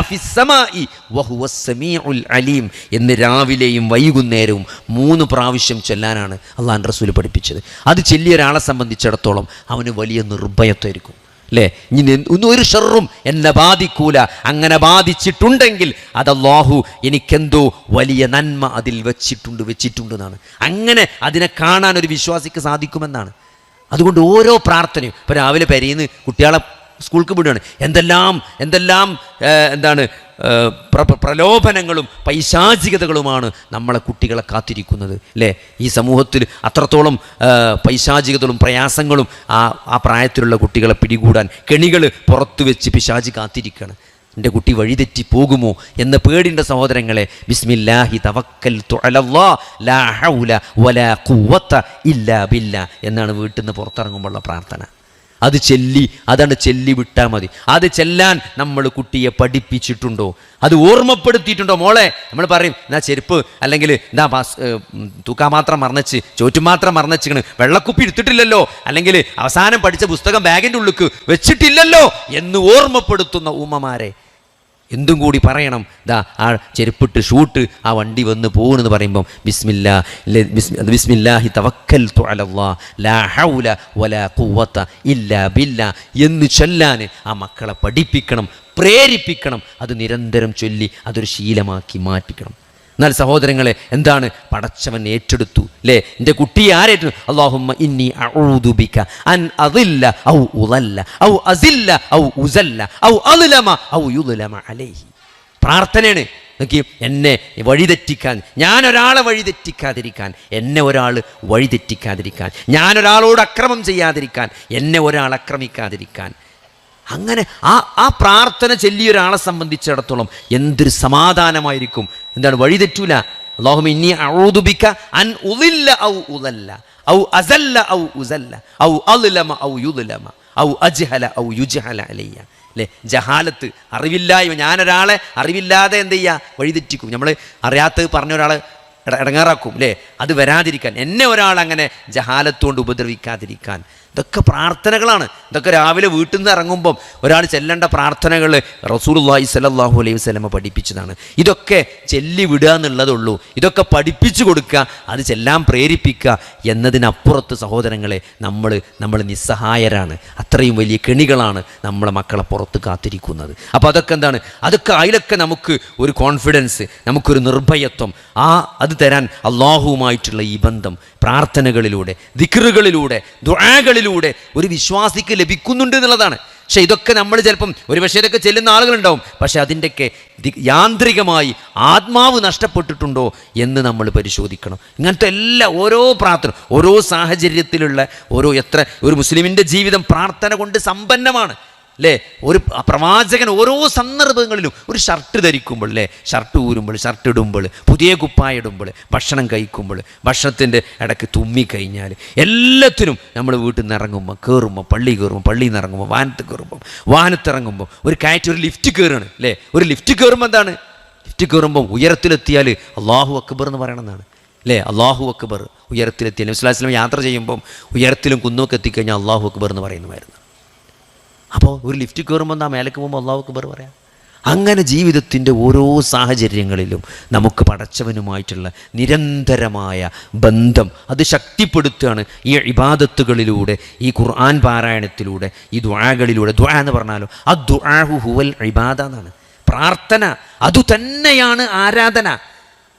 അലീം എന്ന് രാവിലെയും വൈകുന്നേരവും മൂന്ന് പ്രാവശ്യം ചൊല്ലാനാണ് അള്ളാഹൻ റസൂൽ പഠിപ്പിച്ചത്. അത് ചെല്ലിയ ഒരാളെ സംബന്ധിച്ചിടത്തോളം അവന് വലിയ നിർഭയത്വമായിരിക്കും. അല്ലേ? ഇനി ഒന്നും ഒരു ഷെറും എന്നെ ബാധിക്കൂല. അങ്ങനെ ബാധിച്ചിട്ടുണ്ടെങ്കിൽ അത് അല്ലാഹു എനിക്കെന്തോ വലിയ നന്മ അതിൽ വെച്ചിട്ടുണ്ട് വെച്ചിട്ടുണ്ട് എന്നാണ് അങ്ങനെ അതിനെ കാണാൻ ഒരു വിശ്വാസിക്ക് സാധിക്കുമെന്നാണ്. അതുകൊണ്ട് ഓരോ പ്രാർത്ഥനയും. ഇപ്പോൾ രാവിലെ പെരയിന്ന് കുട്ടികളെ സ്കൂൾക്ക് വിടുകയാണ് എന്തെല്ലാം എന്തെല്ലാം എന്താണ് പ്ര പ്ര- പ്രലോഭനങ്ങളും പൈശാചികതകളുമാണ് നമ്മളെ കുട്ടികളെ കാത്തിരിക്കുന്നത്. അല്ലേ? ഈ സമൂഹത്തിൽ അത്രത്തോളം പൈശാചികതകളും പ്രയാസങ്ങളും ആ ആ പ്രായത്തിലുള്ള കുട്ടികളെ പിടികൂടാൻ കെണികൾ പുറത്തു വെച്ച് പിശാചി കാത്തിരിക്കുകയാണ്. എന്റെ കുട്ടി വഴിതെറ്റി പോകുമോ എന്ന പേടിന്റെ സഹോദരങ്ങളെ ബിസ്മില്ലാഹി തവക്കൽ ലാ ഹൗല വലാ ഖുവത്ത ഇല്ലാ ബില്ല എന്നാണ് വീട്ടിൽ നിന്ന് പുറത്തിറങ്ങുമ്പോഴുള്ള പ്രാർത്ഥന. അത് ചെല്ലി അതാണ് ചെല്ലി വിട്ടാൽ മതി. അത് ചെല്ലാൻ നമ്മൾ കുട്ടിയെ പഠിപ്പിച്ചിട്ടുണ്ടോ? അത് ഓർമ്മപ്പെടുത്തിയിട്ടുണ്ടോ മോളെ? നമ്മൾ പറയും എന്നാ ചെരുപ്പ് അല്ലെങ്കിൽ എന്താ തൂക്കാൻ മാത്രം മറന്നച്ച് ചോറ്റും മാത്രം മറന്നച്ചിക്കണ്. വെള്ളക്കുപ്പി എടുത്തിട്ടില്ലല്ലോ. അല്ലെങ്കിൽ അവസാനം പഠിച്ച പുസ്തകം ബാഗിന്റെ ഉള്ളിക്ക് വെച്ചിട്ടില്ലല്ലോ എന്ന് ഓർമ്മപ്പെടുത്തുന്ന ഉമ്മമാരെ. എന്തും കൂടി പറയണം. ദാ ആ ചെരുപ്പിട്ട് ഷൂട്ട് ആ വണ്ടി വന്ന് പോകുമെന്ന് പറയുമ്പം ബിസ്മില്ലാ ബിസ്മില്ലാഹി ഹൗല എന്ന് ചൊല്ലാൻ ആ മക്കളെ പഠിപ്പിക്കണം പ്രേരിപ്പിക്കണം. അത് നിരന്തരം ചൊല്ലി അതൊരു ശീലമാക്കി മാറ്റിക്കണം. എന്നാൽ സഹോദരങ്ങളെ എന്താണ്? പടച്ചവൻ ഏറ്റെടുത്തു അല്ലേ എന്റെ കുട്ടിയെ ആരേറ്റു അള്ളാഹുമ്മ ഇന്നി ബിക അൻ അതില്ല ഔ ഉലല്ല ഔ അസില്ല ഔ ഉസല്ല ഔ അലുലമ ഔ യുലമ അലൈഹി. പ്രാർത്ഥനയാണ്. നോക്കി എന്നെ വഴിതെറ്റിക്കാൻ ഞാൻ ഒരാളെ വഴിതെറ്റിക്കാതിരിക്കാൻ എന്നെ ഒരാൾ വഴിതെറ്റിക്കാതിരിക്കാൻ ഞാൻ ഒരാളോട് അക്രമം ചെയ്യാതിരിക്കാൻ എന്നെ ഒരാൾ ആക്രമിക്കാതിരിക്കാൻ അങ്ങനെ ആ ആ പ്രാർത്ഥന ചൊല്ലിയ ഒരാളെ സംബന്ധിച്ചിടത്തോളം എന്തൊരു സമാധാനമായിരിക്കും. എന്താണ് വഴി തെറ്റൂല. അള്ളാഹു ഇനി അഊദുബിക്ക അൻ ഉദില്ല ഔ ഉദല്ല. ഔ അസല്ല ഔ ഉസല്ല. ഔ അലുലമ ഔ യുലമ ഔ അജ്ഹല ഔ യുജ്ഹല അലയ്യ. അല്ലേ? ജഹാലത്ത് അറിവില്ലായ്മ. ഞാനൊരാളെ അറിവില്ലാതെ എന്ത് ചെയ്യുക വഴിതെറ്റിക്കും നമ്മൾ അറിയാത്തത് പറഞ്ഞ ഒരാൾ ഇട- ഇടങ്ങാറാക്കും അല്ലേ? അത് വരാതിരിക്കാൻ. എന്നെ ഒരാൾ അങ്ങനെ ജഹാലത്തുകൊണ്ട് ഉപദ്രവിക്കാതിരിക്കാൻ. ഇതൊക്കെ പ്രാർത്ഥനകളാണ്. ഇതൊക്കെ രാവിലെ വീട്ടിൽ നിന്ന് ഇറങ്ങുമ്പം ഒരാൾ ചെല്ലേണ്ട പ്രാർത്ഥനകൾ റസൂലുള്ളാഹി സ്വല്ലല്ലാഹു അലൈഹി വസല്ലമ പഠിപ്പിച്ചതാണ്. ഇതൊക്കെ ചെല്ലി വിടുക എന്നുള്ളതുള്ളൂ ഇതൊക്കെ പഠിപ്പിച്ചു കൊടുക്കുക അത് ചെല്ലാൻ പ്രേരിപ്പിക്കുക എന്നതിനപ്പുറത്ത് സഹോദരങ്ങളെ നമ്മൾ നമ്മൾ നിസ്സഹായരാണ്. അത്രയും വലിയ കെണികളാണ് നമ്മളെ മക്കളെ പുറത്ത് കാത്തിരിക്കുന്നത്. അപ്പോൾ അതൊക്കെ എന്താണ്? അതൊക്കെ അതിലൊക്കെ നമുക്ക് ഒരു കോൺഫിഡൻസ് നമുക്കൊരു നിർഭയത്വം. ആ അത് തരാൻ അള്ളാഹുവുമായിട്ടുള്ള ഈ ബന്ധം പ്രാർത്ഥനകളിലൂടെ ദിക്റുകളിലൂടെ ദുആകളിലൂടെ ഒരു വിശ്വാസിക്ക് ലഭിക്കുന്നുണ്ട് എന്നുള്ളതാണ്. പക്ഷേ ഇതൊക്കെ നമ്മൾ ചിലപ്പം ഒരു പക്ഷേ ഇതൊക്കെ ചെല്ലുന്ന ആളുകളുണ്ടാവും. പക്ഷേ അതിന്റെയൊക്കെ യാന്ത്രികമായി ആത്മാവ് നഷ്ടപ്പെട്ടിട്ടുണ്ടോ എന്ന് നമ്മൾ പരിശോധിക്കണം. ഇങ്ങനത്തെ എല്ലാ ഓരോ പ്രാർത്ഥന ഓരോ സാഹചര്യത്തിലുള്ള ഓരോ എത്ര ഒരു മുസ്ലിമിന്റെ ജീവിതം പ്രാർത്ഥന കൊണ്ട് സമ്പന്നമാണ്. അല്ലേ ഒരു പ്രവാചകൻ ഓരോ സന്ദർഭങ്ങളിലും ഒരു ഷർട്ട് ധരിക്കുമ്പോൾ അല്ലേ ഷർട്ട് ഊരുമ്പോൾ ഷർട്ട് ഇടുമ്പോൾ പുതിയ കുപ്പായ ഇടുമ്പോൾ ഭക്ഷണം കഴിക്കുമ്പോൾ ഭക്ഷണത്തിന്റെ ഇടയ്ക്ക് തുമ്മിക്കഴിഞ്ഞാൽ എല്ലാത്തിനും നമ്മൾ വീട്ടിൽ നിന്ന് ഇറങ്ങുമ്പോൾ കയറുമ്പോൾ പള്ളി കയറുമ്പോൾ പള്ളിയിൽ നിന്ന് ഇറങ്ങുമ്പോൾ വാനത്ത് കയറുമ്പോൾ വാനത്തിറങ്ങുമ്പോൾ ഒരു കയറ്റ് ഒരു ലിഫ്റ്റ് കയറുകയാണ് അല്ലേ ഒരു ലിഫ്റ്റ് കയറുമ്പോൾ എന്താണ്? ലിഫ്റ്റ് കയറുമ്പോൾ ഉയരത്തിലെത്തിയാൽ അള്ളാഹു അക്ബർ എന്ന് പറയണമെന്നാണ് അല്ലേ അള്ളാഹു അക്ബർ ഉയരത്തിലെത്തിയാൽ ഇസ്ലാസ്ലം യാത്ര ചെയ്യുമ്പം ഉയരത്തിലും കുന്നുമൊക്കെ എത്തിക്കഴിഞ്ഞാൽ അള്ളാഹു അക്ബർ എന്ന് പറയുന്നതായിരുന്നു. അപ്പോൾ ഒരു ലിഫ്റ്റ് കയറുമ്പോൾ നാം മേലേക്ക് പോകുമ്പോൾ അള്ളാഹു അക്ബർ പറയാം അങ്ങനെ ജീവിതത്തിന്റെ ഓരോ സാഹചര്യങ്ങളിലും നമുക്ക് പടച്ചവനുമായിട്ടുള്ള നിരന്തരമായ ബന്ധം അത് ശക്തിപ്പെടുത്തുകയാണ് ഈ ഇബാദത്തുകളിലൂടെ ഈ ഖുർആൻ പാരായണത്തിലൂടെ ഈ ദ്വാകളിലൂടെ ദ്വാ എന്ന് പറഞ്ഞാലോ ആ ദ്വാഹു ഹുവൽ ഇബാദ എന്നാണ്. പ്രാർത്ഥന അതുതന്നെയാണ് ആരാധന.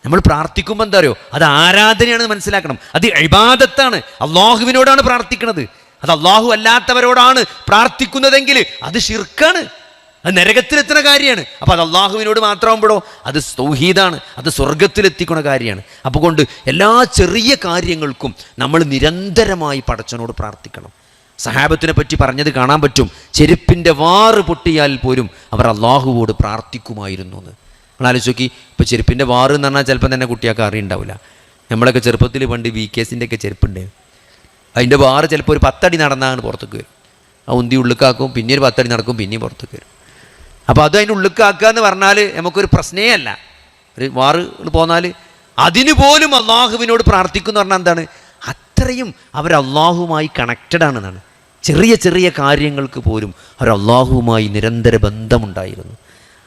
നമ്മൾ പ്രാർത്ഥിക്കുമ്പോൾ എന്താ അറിയോ? അത് ആരാധനയാണെന്ന് മനസ്സിലാക്കണം. അത് ഇബാദത്താണ്. അള്ളാഹുവിനോടാണ് പ്രാർത്ഥിക്കുന്നത് അത് അള്ളാഹു അല്ലാത്തവരോടാണ് പ്രാർത്ഥിക്കുന്നതെങ്കിൽ അത് ഷിർക്കാണ് അത് നരകത്തിലെത്തുന്ന കാര്യമാണ്. അപ്പോൾ അത് അള്ളാഹുവിനോട് മാത്രമാകുമ്പോഴോ അത് സൗഹീദാണ് അത് സ്വർഗത്തിലെത്തിക്കുന്ന കാര്യമാണ്. അപ്പോൾ കൊണ്ട് എല്ലാ ചെറിയ കാര്യങ്ങൾക്കും നമ്മൾ നിരന്തരമായി പടച്ചനോട് പ്രാർത്ഥിക്കണം. സഹാബത്തിനെ പറ്റി പറഞ്ഞത് കാണാൻ പറ്റും. ചെരുപ്പിന്റെ വാറ് പൊട്ടിയാൽ പോലും അവർ അള്ളാഹുവോട് പ്രാർത്ഥിക്കുമായിരുന്നു എന്ന്. നിങ്ങൾ ആലോചിച്ച് നോക്കി. ഇപ്പോൾ ചെരുപ്പിന്റെ വാറ് എന്ന് പറഞ്ഞാൽ ചിലപ്പോൾ തന്നെ കുട്ടികൾക്ക് അറിയുണ്ടാവില്ല. നമ്മളൊക്കെ ചെറുപ്പത്തിൽ പണ്ട് വി കെ ഒക്കെ ചെരുപ്പുണ്ട്. അതിന്റെ വാറ് ചിലപ്പോൾ ഒരു പത്തടി നടന്നാണ് പുറത്തേക്ക് വരും ആ ഉന്തി ഉള്ളിക്കാക്കും പിന്നെ ഒരു പത്തടി നടക്കും പിന്നെയും പുറത്തേക്ക് വരും. അപ്പോൾ അത് അതിന്റെ ഉള്ളിക്കാക്കുക എന്ന് പറഞ്ഞാൽ നമുക്കൊരു പ്രശ്നേ അല്ല. ഒരു വാറ് പോന്നാൽ അതിനുപോലും അള്ളാഹുവിനോട് പ്രാർത്ഥിക്കുന്നു പറഞ്ഞാൽ എന്താണ്? അത്രയും അവർ അള്ളാഹുമായി കണക്റ്റഡ് ആണെന്നാണ്. ചെറിയ ചെറിയ കാര്യങ്ങൾക്ക് പോലും അവർ അള്ളാഹുവുമായി നിരന്തര ബന്ധമുണ്ടായിരുന്നു.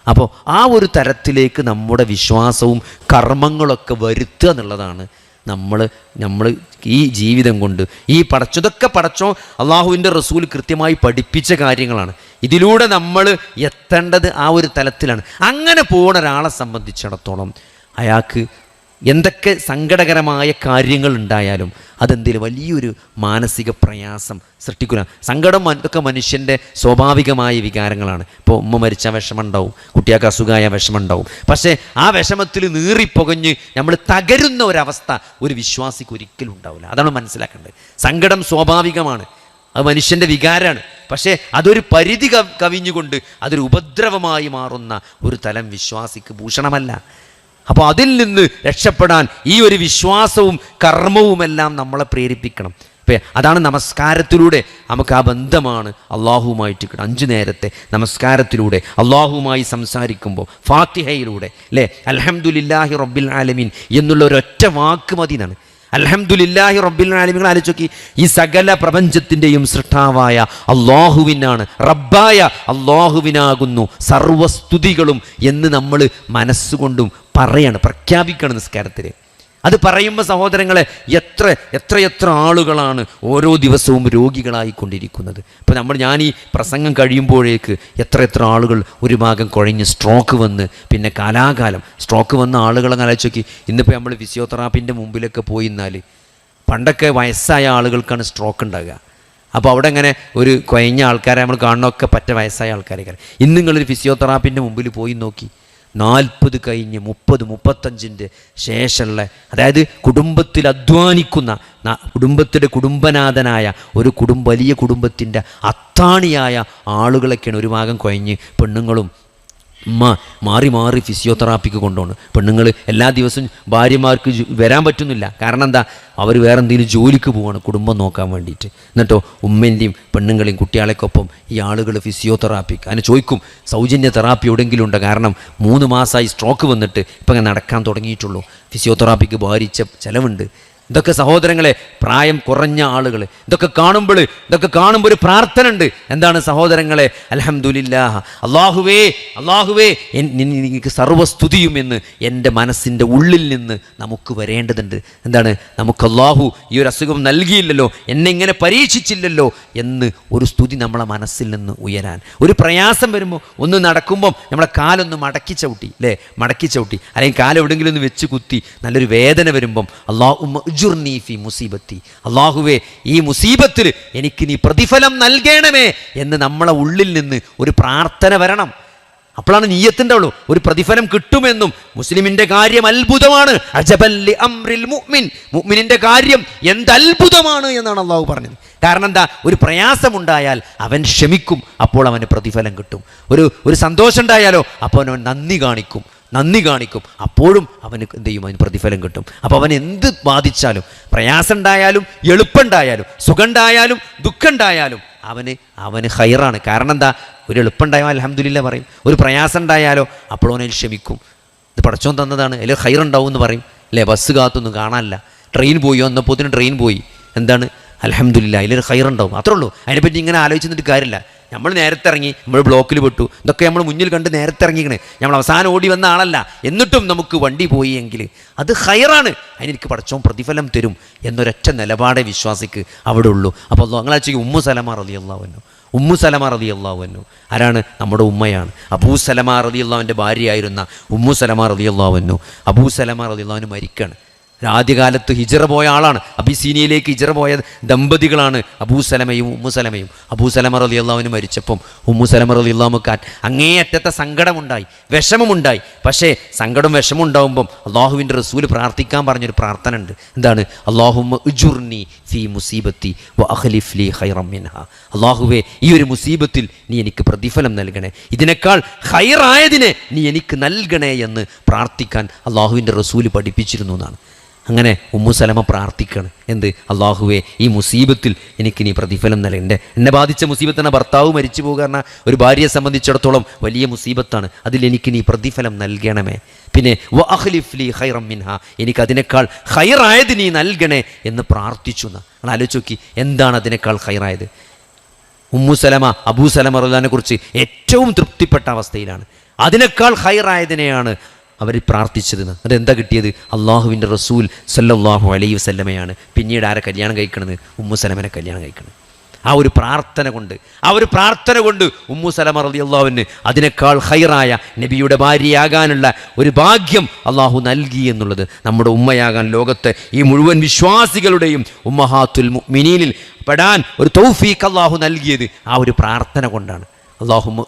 അപ്പോൾ ആ ഒരു തരത്തിലേക്ക് നമ്മുടെ വിശ്വാസവും കർമ്മങ്ങളൊക്കെ വരുത്തുക എന്നുള്ളതാണ് നമ്മൾ നമ്മൾ ഈ ജീവിതം കൊണ്ട് ഈ പടച്ചതൊക്കെ പടച്ചോ അള്ളാഹുവിന്റെ റസൂൽ കൃത്യമായി പഠിപ്പിച്ച കാര്യങ്ങളാണ്. ഇതിലൂടെ നമ്മൾ എത്തേണ്ടത് ആ ഒരു തലത്തിലാണ്. അങ്ങനെ പോകുന്ന ഒരാളെ സംബന്ധിച്ചിടത്തോളം അയാൾക്ക് എന്തൊക്കെ സങ്കടകരമായ കാര്യങ്ങൾ ഉണ്ടായാലും അതെന്തിൽ വലിയൊരു മാനസിക പ്രയാസം സൃഷ്ടിക്കുന്ന. സങ്കടം അതൊക്കെ മനുഷ്യന്റെ സ്വാഭാവികമായ വികാരങ്ങളാണ്. ഇപ്പോൾ ഉമ്മ മരിച്ച വിഷമം ഉണ്ടാവും കുട്ടികൾക്ക് അസുഖമായ വിഷമം ഉണ്ടാവും പക്ഷേ ആ വിഷമത്തിൽ നീറിപ്പുകഞ്ഞ് നമ്മൾ തകരുന്ന ഒരവസ്ഥ ഒരു വിശ്വാസിക്ക് ഒരിക്കലും ഉണ്ടാവില്ല. അതാണ് മനസ്സിലാക്കേണ്ടത്. സങ്കടം സ്വാഭാവികമാണ്. അത് മനുഷ്യന്റെ വികാരമാണ്. പക്ഷേ അതൊരു പരിധി കവിഞ്ഞുകൊണ്ട് അതൊരു ഉപദ്രവമായി മാറുന്ന ഒരു തലം വിശ്വാസിക്ക് ഭൂഷണമല്ല. അപ്പോൾ അതിൽ നിന്ന് രക്ഷപ്പെടാൻ ഈ ഒരു വിശ്വാസവും കർമ്മവുമെല്ലാം നമ്മളെ പ്രേരിപ്പിക്കണം. ഇപ്പം അതാണ് നമസ്കാരത്തിലൂടെ നമുക്ക് ആ ബന്ധമാണ് അള്ളാഹുവുമായിട്ട് കിട്ടും അഞ്ചു നേരത്തെ നമസ്കാരത്തിലൂടെ അള്ളാഹുവുമായി സംസാരിക്കുമ്പോൾ ഫാത്തിഹയിലൂടെ അല്ലേ അലഹമുല്ലാഹി റബ്ബിൽ ആലമീൻ എന്നുള്ള ഒരൊറ്റ വാക്ക് മതി എന്നാണ്. അൽഹംദുലില്ലാഹി റബ്ബിൽ ആലമീൻ ആലോചിക്കി ഈ സകല പ്രപഞ്ചത്തിന്റെയും സൃഷ്ടാവായ അള്ളാഹുവിനാണ് റബ്ബായ അള്ളാഹുവിനാകുന്നു സർവസ്തുതികളും എന്ന് നമ്മൾ മനസ്സുകൊണ്ടും പറയാണ് പ്രഖ്യാപിക്കണം നിസ്കാരത്തിൽ അത് പറയുമ്പോൾ സഹോദരങ്ങളെ എത്ര എത്രയെത്ര ആളുകളാണ് ഓരോ ദിവസവും രോഗികളായിക്കൊണ്ടിരിക്കുന്നത്. ഇപ്പോൾ നമ്മൾ ഞാൻ ഈ പ്രസംഗം കഴിയുമ്പോഴേക്ക് എത്ര എത്ര ആളുകൾ ഒരു ഭാഗം കുഴഞ്ഞ് സ്ട്രോക്ക് വന്ന് പിന്നെ കാലാകാലം. സ്ട്രോക്ക് വന്ന ആളുകളെ ആലോചിച്ച് ഇന്നിപ്പോൾ നമ്മൾ ഫിസിയോതെറാപ്പിന്റെ മുമ്പിലൊക്കെ പോയി എന്നാൽ പണ്ടൊക്കെ വയസ്സായ ആളുകൾക്കാണ് സ്ട്രോക്ക് ഉണ്ടാകുക അപ്പോൾ അവിടെ ഇങ്ങനെ ഒരു കുഴഞ്ഞ ആൾക്കാരെ നമ്മൾ കാണണമൊക്കെ പറ്റ വയസ്സായ ആൾക്കാരെ ഇന്ന് നിങ്ങളൊരു ഫിസിയോതെറാപ്പിന്റെ മുമ്പിൽ പോയി നോക്കി. നാൽപ്പത് കഴിഞ്ഞ് മുപ്പത് മുപ്പത്തഞ്ചിന്റെ ശേഷമുള്ള അതായത് കുടുംബത്തിൽ അധ്വാനിക്കുന്ന കുടുംബത്തിന്റെ കുടുംബനാഥനായ ഒരു കുടുംബ വലിയ കുടുംബത്തിന്റെ അത്താണിയായ ആളുകളൊക്കെയാണ് ഒരു ഭാഗം കുഴഞ്ഞ് പെണ്ണുങ്ങളും മാറി മാറി ഫിസിയോതെറാപ്പിക്ക് കൊണ്ടുപോകണം. പെണ്ണുങ്ങൾ എല്ലാ ദിവസവും ഭാര്യമാർക്ക് വരാൻ പറ്റുന്നില്ല. കാരണം എന്താ? അവർ വേറെ എന്തെങ്കിലും ജോലിക്ക് പോവാണ് കുടുംബം നോക്കാൻ വേണ്ടിയിട്ട്. എന്നിട്ടോ ഉമ്മന്റെയും പെണ്ണുങ്ങളെയും കുട്ടികളെക്കൊപ്പം ഈ ആളുകൾ ഫിസിയോതെറാപ്പിക്ക്. അതിന് ചോദിക്കും സൗജന്യ തെറാപ്പി എവിടെയെങ്കിലും ഉണ്ട്? കാരണം മൂന്ന് മാസമായി സ്ട്രോക്ക് വന്നിട്ട് ഇപ്പം നടക്കാൻ തുടങ്ങിയിട്ടുള്ളൂ. ഫിസിയോതെറാപ്പിക്ക് ഭാരിച്ച ചിലവുണ്ട്. ഇതൊക്കെ സഹോദരങ്ങളെ പ്രായം കുറഞ്ഞ ആളുകൾ ഇതൊക്കെ കാണുമ്പോൾ ഇതൊക്കെ കാണുമ്പോൾ ഒരു പ്രാർത്ഥന ഉണ്ട് എന്താണ് സഹോദരങ്ങളെ? അലഹമുല്ലാഹ അള്ളാഹുവേ അള്ളാഹുവേ എനിക്ക് സർവസ്തുതിയും എന്ന് എന്റെ മനസ്സിന്റെ ഉള്ളിൽ നിന്ന് നമുക്ക് വരേണ്ടതുണ്ട്. എന്താണ്? നമുക്ക് അള്ളാഹു ഈ ഒരു അസുഖം നൽകിയില്ലല്ലോ എന്നെ ഇങ്ങനെ പരീക്ഷിച്ചില്ലല്ലോ എന്ന് ഒരു സ്തുതി നമ്മളെ മനസ്സിൽ നിന്ന് ഉയരാൻ. ഒരു പ്രയാസം വരുമ്പോൾ ഒന്ന് നടക്കുമ്പം നമ്മളെ കാലൊന്ന് മടക്കി ചവിട്ടി അല്ലേ മടക്കി ചവിട്ടി. അല്ലെങ്കിൽ കാലെവിടെങ്കിലും ഒന്ന് വെച്ച് കുത്തി നല്ലൊരു വേദന വരുമ്പം അള്ളാഹു ഫി മുസീബത്തി. അള്ളാഹുവേ ഈ മുസീബത്തിൽ എനിക്ക് നീ പ്രതിഫലം നൽകണമേ എന്ന് നമ്മളെ ഉള്ളിൽ നിന്ന് ഒരു പ്രാർത്ഥന വരണം. അപ്പോഴാണ് നീയത്തിന്റെ ഉള്ളൂ. ഒരു പ്രതിഫലം കിട്ടുമെന്നും മുസ്ലിമിന്റെ കാര്യം അത്ഭുതമാണ്. അജബല്ലി അമ്രിൽ മുഅ്മിൻ. മുഅ്മിനിന്റെ കാര്യം എന്ത് അത്ഭുതമാണ് എന്നാണ് അള്ളാഹു പറഞ്ഞത്. കാരണം എന്താ? ഒരു പ്രയാസമുണ്ടായാൽ അവൻ ക്ഷമിക്കും അപ്പോൾ അവന് പ്രതിഫലം കിട്ടും. ഒരു ഒരു സന്തോഷം ഉണ്ടായാലോ അപ്പോൾ അവൻ നന്ദി കാണിക്കും. നന്ദി കാണിക്കും. അപ്പോഴും അവന് എന്ത് ചെയ്യും? അവന് പ്രതിഫലം കിട്ടും. അപ്പോൾ അവൻ എന്ത് ബാധിച്ചാലും പ്രയാസം ഉണ്ടായാലും എളുപ്പമുണ്ടായാലും സുഖമുണ്ടായാലും ദുഃഖമുണ്ടായാലും അവന് അവന് ഹൈറാണ്. കാരണം എന്താ? ഒരു എളുപ്പമുണ്ടായാലും അലഹമില്ല പറയും. ഒരു പ്രയാസം ഉണ്ടായാലോ അപ്പോൾ അവനെ ക്ഷമിക്കും. ഇത് പടച്ചോൻ തന്നതാണ്. അതിൽ ഹൈറുണ്ടാവും എന്ന് പറയും. അല്ലേ? ബസ് കാത്തൊന്നും കാണാനില്ല. ട്രെയിൻ പോയി. വന്നപ്പോൾ ട്രെയിൻ പോയി. എന്താണ്? അലഹമില്ല അതിലൊരു ഹൈറുണ്ടാവും. അത്രേ ഉള്ളൂ. അതിനെപ്പറ്റി ഇങ്ങനെ ആലോചിച്ചിട്ട് കാര്യമില്ല. നമ്മൾ നേരത്തെ ഇറങ്ങി നമ്മൾ ബ്ലോക്കിൽ പെട്ടു. ഇതൊക്കെ നമ്മൾ മുന്നിൽ കണ്ട് നേരത്തെ ഇറങ്ങിക്കണേ നമ്മൾ അവസാനം ഓടി വന്ന ആളല്ല. എന്നിട്ടും നമുക്ക് വണ്ടി പോയി എങ്കിൽ അത് ഹയറാണ് അതിനെനിക്ക് പടച്ചോൻ പ്രതിഫലം തരും എന്നൊരൊറ്റ നിലപാടേ വിശ്വാസിക്ക് അവിടെ ഉള്ളൂ. അപ്പോൾ നിങ്ങളാ ഉമ്മു സലമാർ അലി അള്ളാഹുന്നു ഉമ്മു സലമാർ അലി അള്ളാഹുന്നു ആരാണ്? നമ്മുടെ ഉമ്മയാണ്. അബൂ അലി അള്ളാഹുവിന്റെ ഭാര്യയായിരുന്ന ഉമ്മു സലമാർ അലി അള്ളാഹുന്നു അബൂ അലി അള്ളാഹുവിന് മരിക്കാണ്. ആദ്യകാലത്ത് ഹിജറ പോയ ആളാണ്. അബിസീനിയയിലേക്ക് ഹിജറ പോയ ദമ്പതികളാണ് അബൂസലമയും ഉമ്മുസലമയും അബൂസലമ റലി അള്ളാവിന് മരിച്ചപ്പം ഉമ്മുസലമ റലി അള്ളാമുക്കാൻ അങ്ങേയറ്റത്തെ സങ്കടമുണ്ടായി വിഷമമുണ്ടായി. പക്ഷേ സങ്കടം വിഷമം ഉണ്ടാവുമ്പം അള്ളാഹുവിന്റെ റസൂൽ പ്രാർത്ഥിക്കാൻ പറഞ്ഞൊരു പ്രാർത്ഥന ഉണ്ട് എന്താണ് അള്ളാഹുമ്മ ഫി മുസീബത്തി വ അഖ്ലിഫ് ലി ഖൈറം മിൻഹ. അള്ളാഹുവേ ഈ ഒരു മുസീബത്തിൽ നീ എനിക്ക് പ്രതിഫലം നൽകണേ. ഇതിനേക്കാൾ ഹൈറായതിനെ നീ എനിക്ക് നൽകണേ എന്ന് പ്രാർത്ഥിക്കാൻ അള്ളാഹുവിന്റെ റസൂൽ പഠിപ്പിച്ചിരുന്നു എന്നാണ്. അങ്ങനെ ഉമ്മുസലമ പ്രാർത്ഥിക്കണം. എന്ത്? അള്ളാഹുവേ ഈ മുസീബത്തിൽ എനിക്ക് നീ പ്രതിഫലം നൽകി. എന്റെ എന്നെ ബാധിച്ച മുസീബത്താണ് ഭർത്താവ് മരിച്ചു പോകുക ഒരു ഭാര്യയെ സംബന്ധിച്ചിടത്തോളം വലിയ മുസീബത്താണ്. അതിൽ എനിക്ക് നീ പ്രതിഫലം നൽകണമേ. പിന്നെ വഹ്ലിഫ്ലി ഹൈറം മിൻഹ. എനിക്ക് അതിനേക്കാൾ ഹൈറായത് നീ നൽകണേ എന്ന് പ്രാർത്ഥിച്ചു എന്ന്. നിങ്ങൾ ആലോചിച്ച് നോക്കി എന്താണ് അതിനേക്കാൾ ഹൈറായത് ഉമ്മുസലമ സലമ അബൂ സലമ റഹ്ലാനെ കുറിച്ച് ഏറ്റവും തൃപ്തിപ്പെട്ട അവസ്ഥയിലാണ്. അതിനേക്കാൾ ഹൈറായതിനെയാണ് അവർ പ്രാർത്ഥിച്ചത്. അതെന്താ കിട്ടിയത്? അള്ളാഹുവിന്റെ റസൂൽ സല്ലാഹു അലൈ വസല്ലമയാണ്. പിന്നീട് ആരെ കല്യാണം കഴിക്കണത്? ഉമ്മു സലമനെ കല്യാണം കഴിക്കണത്. ആ ഒരു പ്രാർത്ഥന കൊണ്ട് ആ ഒരു പ്രാർത്ഥന കൊണ്ട് ഉമ്മു സലമ റലി അള്ളാഹുവിന് അതിനേക്കാൾ ഹൈറായ നബിയുടെ ഭാര്യയാകാനുള്ള ഒരു ഭാഗ്യം അള്ളാഹു നൽകി എന്നുള്ളത് നമ്മുടെ ഉമ്മയാകാൻ ലോകത്തെ ഈ മുഴുവൻ വിശ്വാസികളുടെയും ഉമ്മഹാത്തുൽ മിനീനിൽ പെടാൻ ഒരു തൗഫീഖ് അള്ളാഹു നൽകിയത് ആ ഒരു പ്രാർത്ഥന കൊണ്ടാണ്. അള്ളാഹു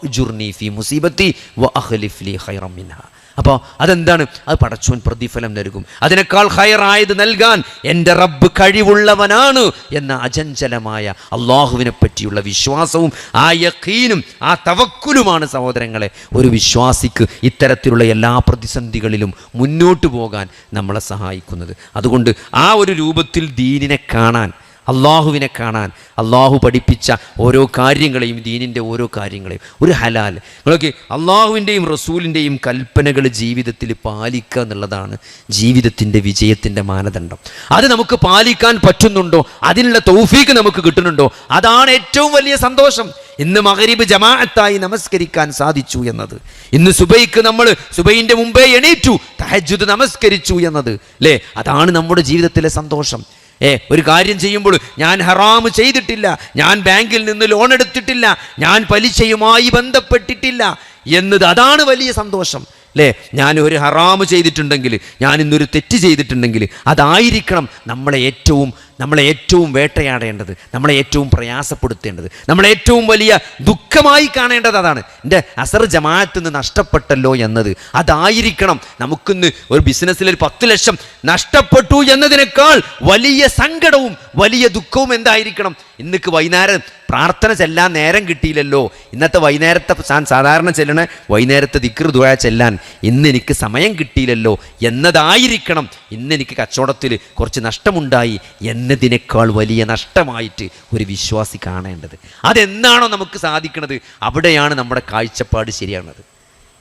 ഫി മുസീബത്തി വ അഹ്ലിഫ്ലി ഹൈറമിൻഹ അപ്പോൾ അതെന്താണ്? അത് പടച്ചോൻ പ്രതിഫലം നൽകും. അതിനേക്കാൾ ഹയറായത് നൽകാൻ എന്റെ റബ്ബ് കഴിവുള്ളവനാണ് എന്ന അചഞ്ചലമായ അള്ളാഹുവിനെ പറ്റിയുള്ള വിശ്വാസവും ആ യഖീനും ആ തവക്കുലുമാണ് സഹോദരങ്ങളെ ഒരു വിശ്വാസിക്ക് ഇത്തരത്തിലുള്ള എല്ലാ പ്രതിസന്ധികളിലും മുന്നോട്ട് പോകാൻ നമ്മളെ സഹായിക്കുന്നത്. അതുകൊണ്ട് ആ ഒരു രൂപത്തിൽ ദീനിനെ കാണാൻ അള്ളാഹുവിനെ കാണാൻ അള്ളാഹു പഠിപ്പിച്ച ഓരോ കാര്യങ്ങളെയും ദീനിന്റെ ഓരോ കാര്യങ്ങളെയും. ഒരു ഹലാൽ. നിങ്ങളൊക്കെ അള്ളാഹുവിന്റെയും റസൂലിന്റെയും കൽപ്പനകൾ ജീവിതത്തിൽ പാലിക്കുക എന്നുള്ളതാണ് ജീവിതത്തിന്റെ വിജയത്തിന്റെ മാനദണ്ഡം. അത് നമുക്ക് പാലിക്കാൻ പറ്റുന്നുണ്ടോ? അതിനുള്ള തൗഫീക്ക് നമുക്ക് കിട്ടുന്നുണ്ടോ? അതാണ് ഏറ്റവും വലിയ സന്തോഷം. ഇന്ന് മകരീബ് ജമാഅത്തായി നമസ്കരിക്കാൻ സാധിച്ചു എന്നത്. ഇന്ന് സുബൈക്ക് നമ്മൾ സുബൈന്റെ മുമ്പേ എണീറ്റു തഹജുദ് നമസ്കരിച്ചു എന്നത്. അല്ലേ അതാണ് നമ്മുടെ ജീവിതത്തിലെ സന്തോഷം. ഏ ഒരു കാര്യം ചെയ്യുമ്പോൾ ഞാൻ ഹറാം ചെയ്തിട്ടില്ല ഞാൻ ബാങ്കിൽ നിന്ന് ലോൺ എടുത്തിട്ടില്ല ഞാൻ പലിശയുമായി ബന്ധപ്പെട്ടിട്ടില്ല എന്നത് അതാണ് വലിയ സന്തോഷം അല്ലേ ഞാൻ ഒരു ഹറാമ് ചെയ്തിട്ടുണ്ടെങ്കിൽ ഞാൻ ഇന്നൊരു തെറ്റ് ചെയ്തിട്ടുണ്ടെങ്കിൽ അതായിരിക്കണം നമ്മളെ ഏറ്റവും നമ്മളെ ഏറ്റവും വേട്ടയാടേണ്ടത് നമ്മളെ ഏറ്റവും പ്രയാസപ്പെടുത്തേണ്ടത് നമ്മളെ ഏറ്റവും വലിയ ദുഃഖമായി കാണേണ്ടത് അതാണ്. എന്റെ അസർ ജമാഅത്ത് നിന്ന് നഷ്ടപ്പെട്ടല്ലോ എന്നത്. അതായിരിക്കണം നമുക്കിന്ന് ഒരു ബിസിനസ്സിൽ ഒരു പത്ത് ലക്ഷം നഷ്ടപ്പെട്ടു എന്നതിനേക്കാൾ വലിയ സങ്കടവും വലിയ ദുഃഖവും എന്തായിരിക്കണം? ഇന്നിക്ക് വൈകുന്നേരം പ്രാർത്ഥന ചെല്ലാൻ നേരം കിട്ടിയില്ലല്ലോ. ഇന്നത്തെ വൈകുന്നേരത്തെ സാധാരണ ചെല്ലണ വൈകുന്നേരത്തെ ദിക്ർ ദുഴ ചെല്ലാൻ ഇന്ന് എനിക്ക് സമയം കിട്ടിയില്ലല്ലോ എന്നതായിരിക്കണം ഇന്ന് എനിക്ക് കച്ചവടത്തിൽ കുറച്ച് നഷ്ടമുണ്ടായി എന്നതിനേക്കാൾ വലിയ നഷ്ടമായിട്ട് ഒരു വിശ്വാസി കാണേണ്ടത്. അതെന്നാണോ നമുക്ക് സാധിക്കുന്നത് അവിടെയാണ് നമ്മുടെ കാഴ്ചപ്പാട് ശരിയാണത്.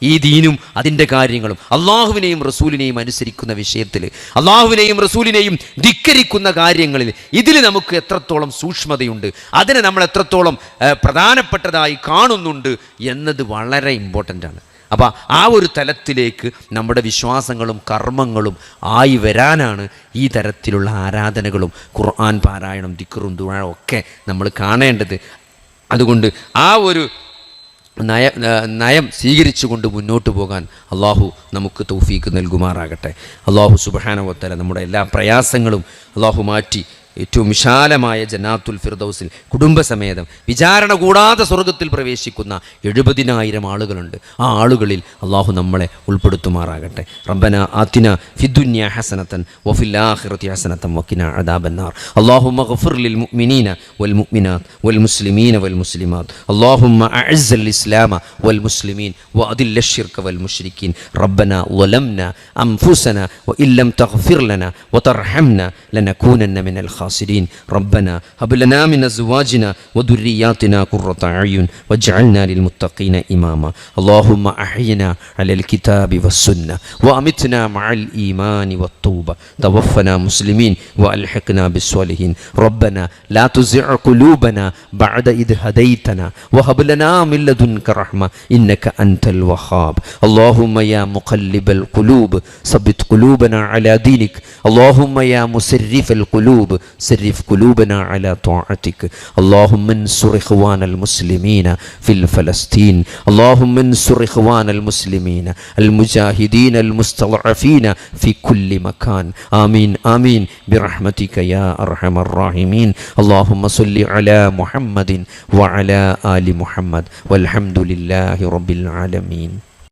ഈ ദീനും അതിന്റെ കാര്യങ്ങളും അള്ളാഹുവിനെയും റസൂലിനെയും അനുസരിക്കുന്ന വിഷയത്തിൽ അള്ളാഹുവിനെയും റസൂലിനെയും ധിക്കരിക്കുന്ന കാര്യങ്ങളിൽ ഇതിൽ നമുക്ക് എത്രത്തോളം സൂക്ഷ്മതയുണ്ട് അതിനെ നമ്മൾ എത്രത്തോളം പ്രധാനപ്പെട്ടതായി കാണുന്നുണ്ട് എന്നത് വളരെ ഇമ്പോർട്ടന്റ് ആണ്. അപ്പോൾ ആ ഒരു തലത്തിലേക്ക് നമ്മുടെ വിശ്വാസങ്ങളും കർമ്മങ്ങളും ആയി വരാനാണ് ഈ തരത്തിലുള്ള ആരാധനകളും ഖുർആൻ പാരായണം ദിക്കറും ദുഴ ഒക്കെ നമ്മൾ കാണേണ്ടത്. അതുകൊണ്ട് ആ ഒരു നയ നയം സ്വീകരിച്ചുകൊണ്ട് മുന്നോട്ട് പോകാൻ അള്ളാഹു നമുക്ക് തൗഫീക്ക് നൽകുമാറാകട്ടെ. അള്ളാഹു സുബഹാനവത്തല നമ്മുടെ എല്ലാ പ്രയാസങ്ങളും അള്ളാഹു മാറ്റി ഏറ്റവും വിശാലമായ ജന്നാത്തുൽ ഫിർദൗസിൽ കുടുംബസമേതം വിചാരണ കൂടാതെ സ്വർഗത്തിൽ പ്രവേശിക്കുന്ന എഴുപതിനായിരം ആളുകളുണ്ട് ആ ആളുകളിൽ അള്ളാഹു നമ്മളെ ഉൾപ്പെടുത്തുമാറാകട്ടെ റബ്ബന ആത്തിന ഫിദ്ദുന്യ ഹസനത്തൻ വഫില്ലാഹിറത്തി ഹസനത്തൻ വക്കിന അദാബന്നാർ اللهم اغفر للمؤمنين والمؤمنات والمسلمين والمسلمات اللهم أعز الإسلام والمسلمين وأذل الشرك والمشركين ربنا ظلمنا أنفسنا وإن لم تغفر لنا وترحمنا لنكونن من الخاسرين ربنا هب لنا من أزواجنا وذرياتنا قرة أعين واجعلنا للمتقين إماما. اللهم أحينا على الكتاب والسنة وأمتنا مع الإيمان والتوبة. توفنا مسلمين وألحقنا بالصالحين. ربنا لا تزع قلوبنا بعد إذ هديتنا. وهب لنا من لدنك رحمة. إنك أنت الوهاب. اللهم يا مقلب القلوب ثبت قلوبنا على دينك. اللهم يا مسرف القلوب سرف قلوبنا على طاعتك. اللهم انصر إخوان المسلمين في فلسطين اللهم انصر إخوان المسلمين المجاهدين المستضعفين في كل مكان. آمين آمين. برحمتك يا أرحم الراحمين. اللهم صل على محمد وعلى آل محمد. والحمد لله رب العالمين.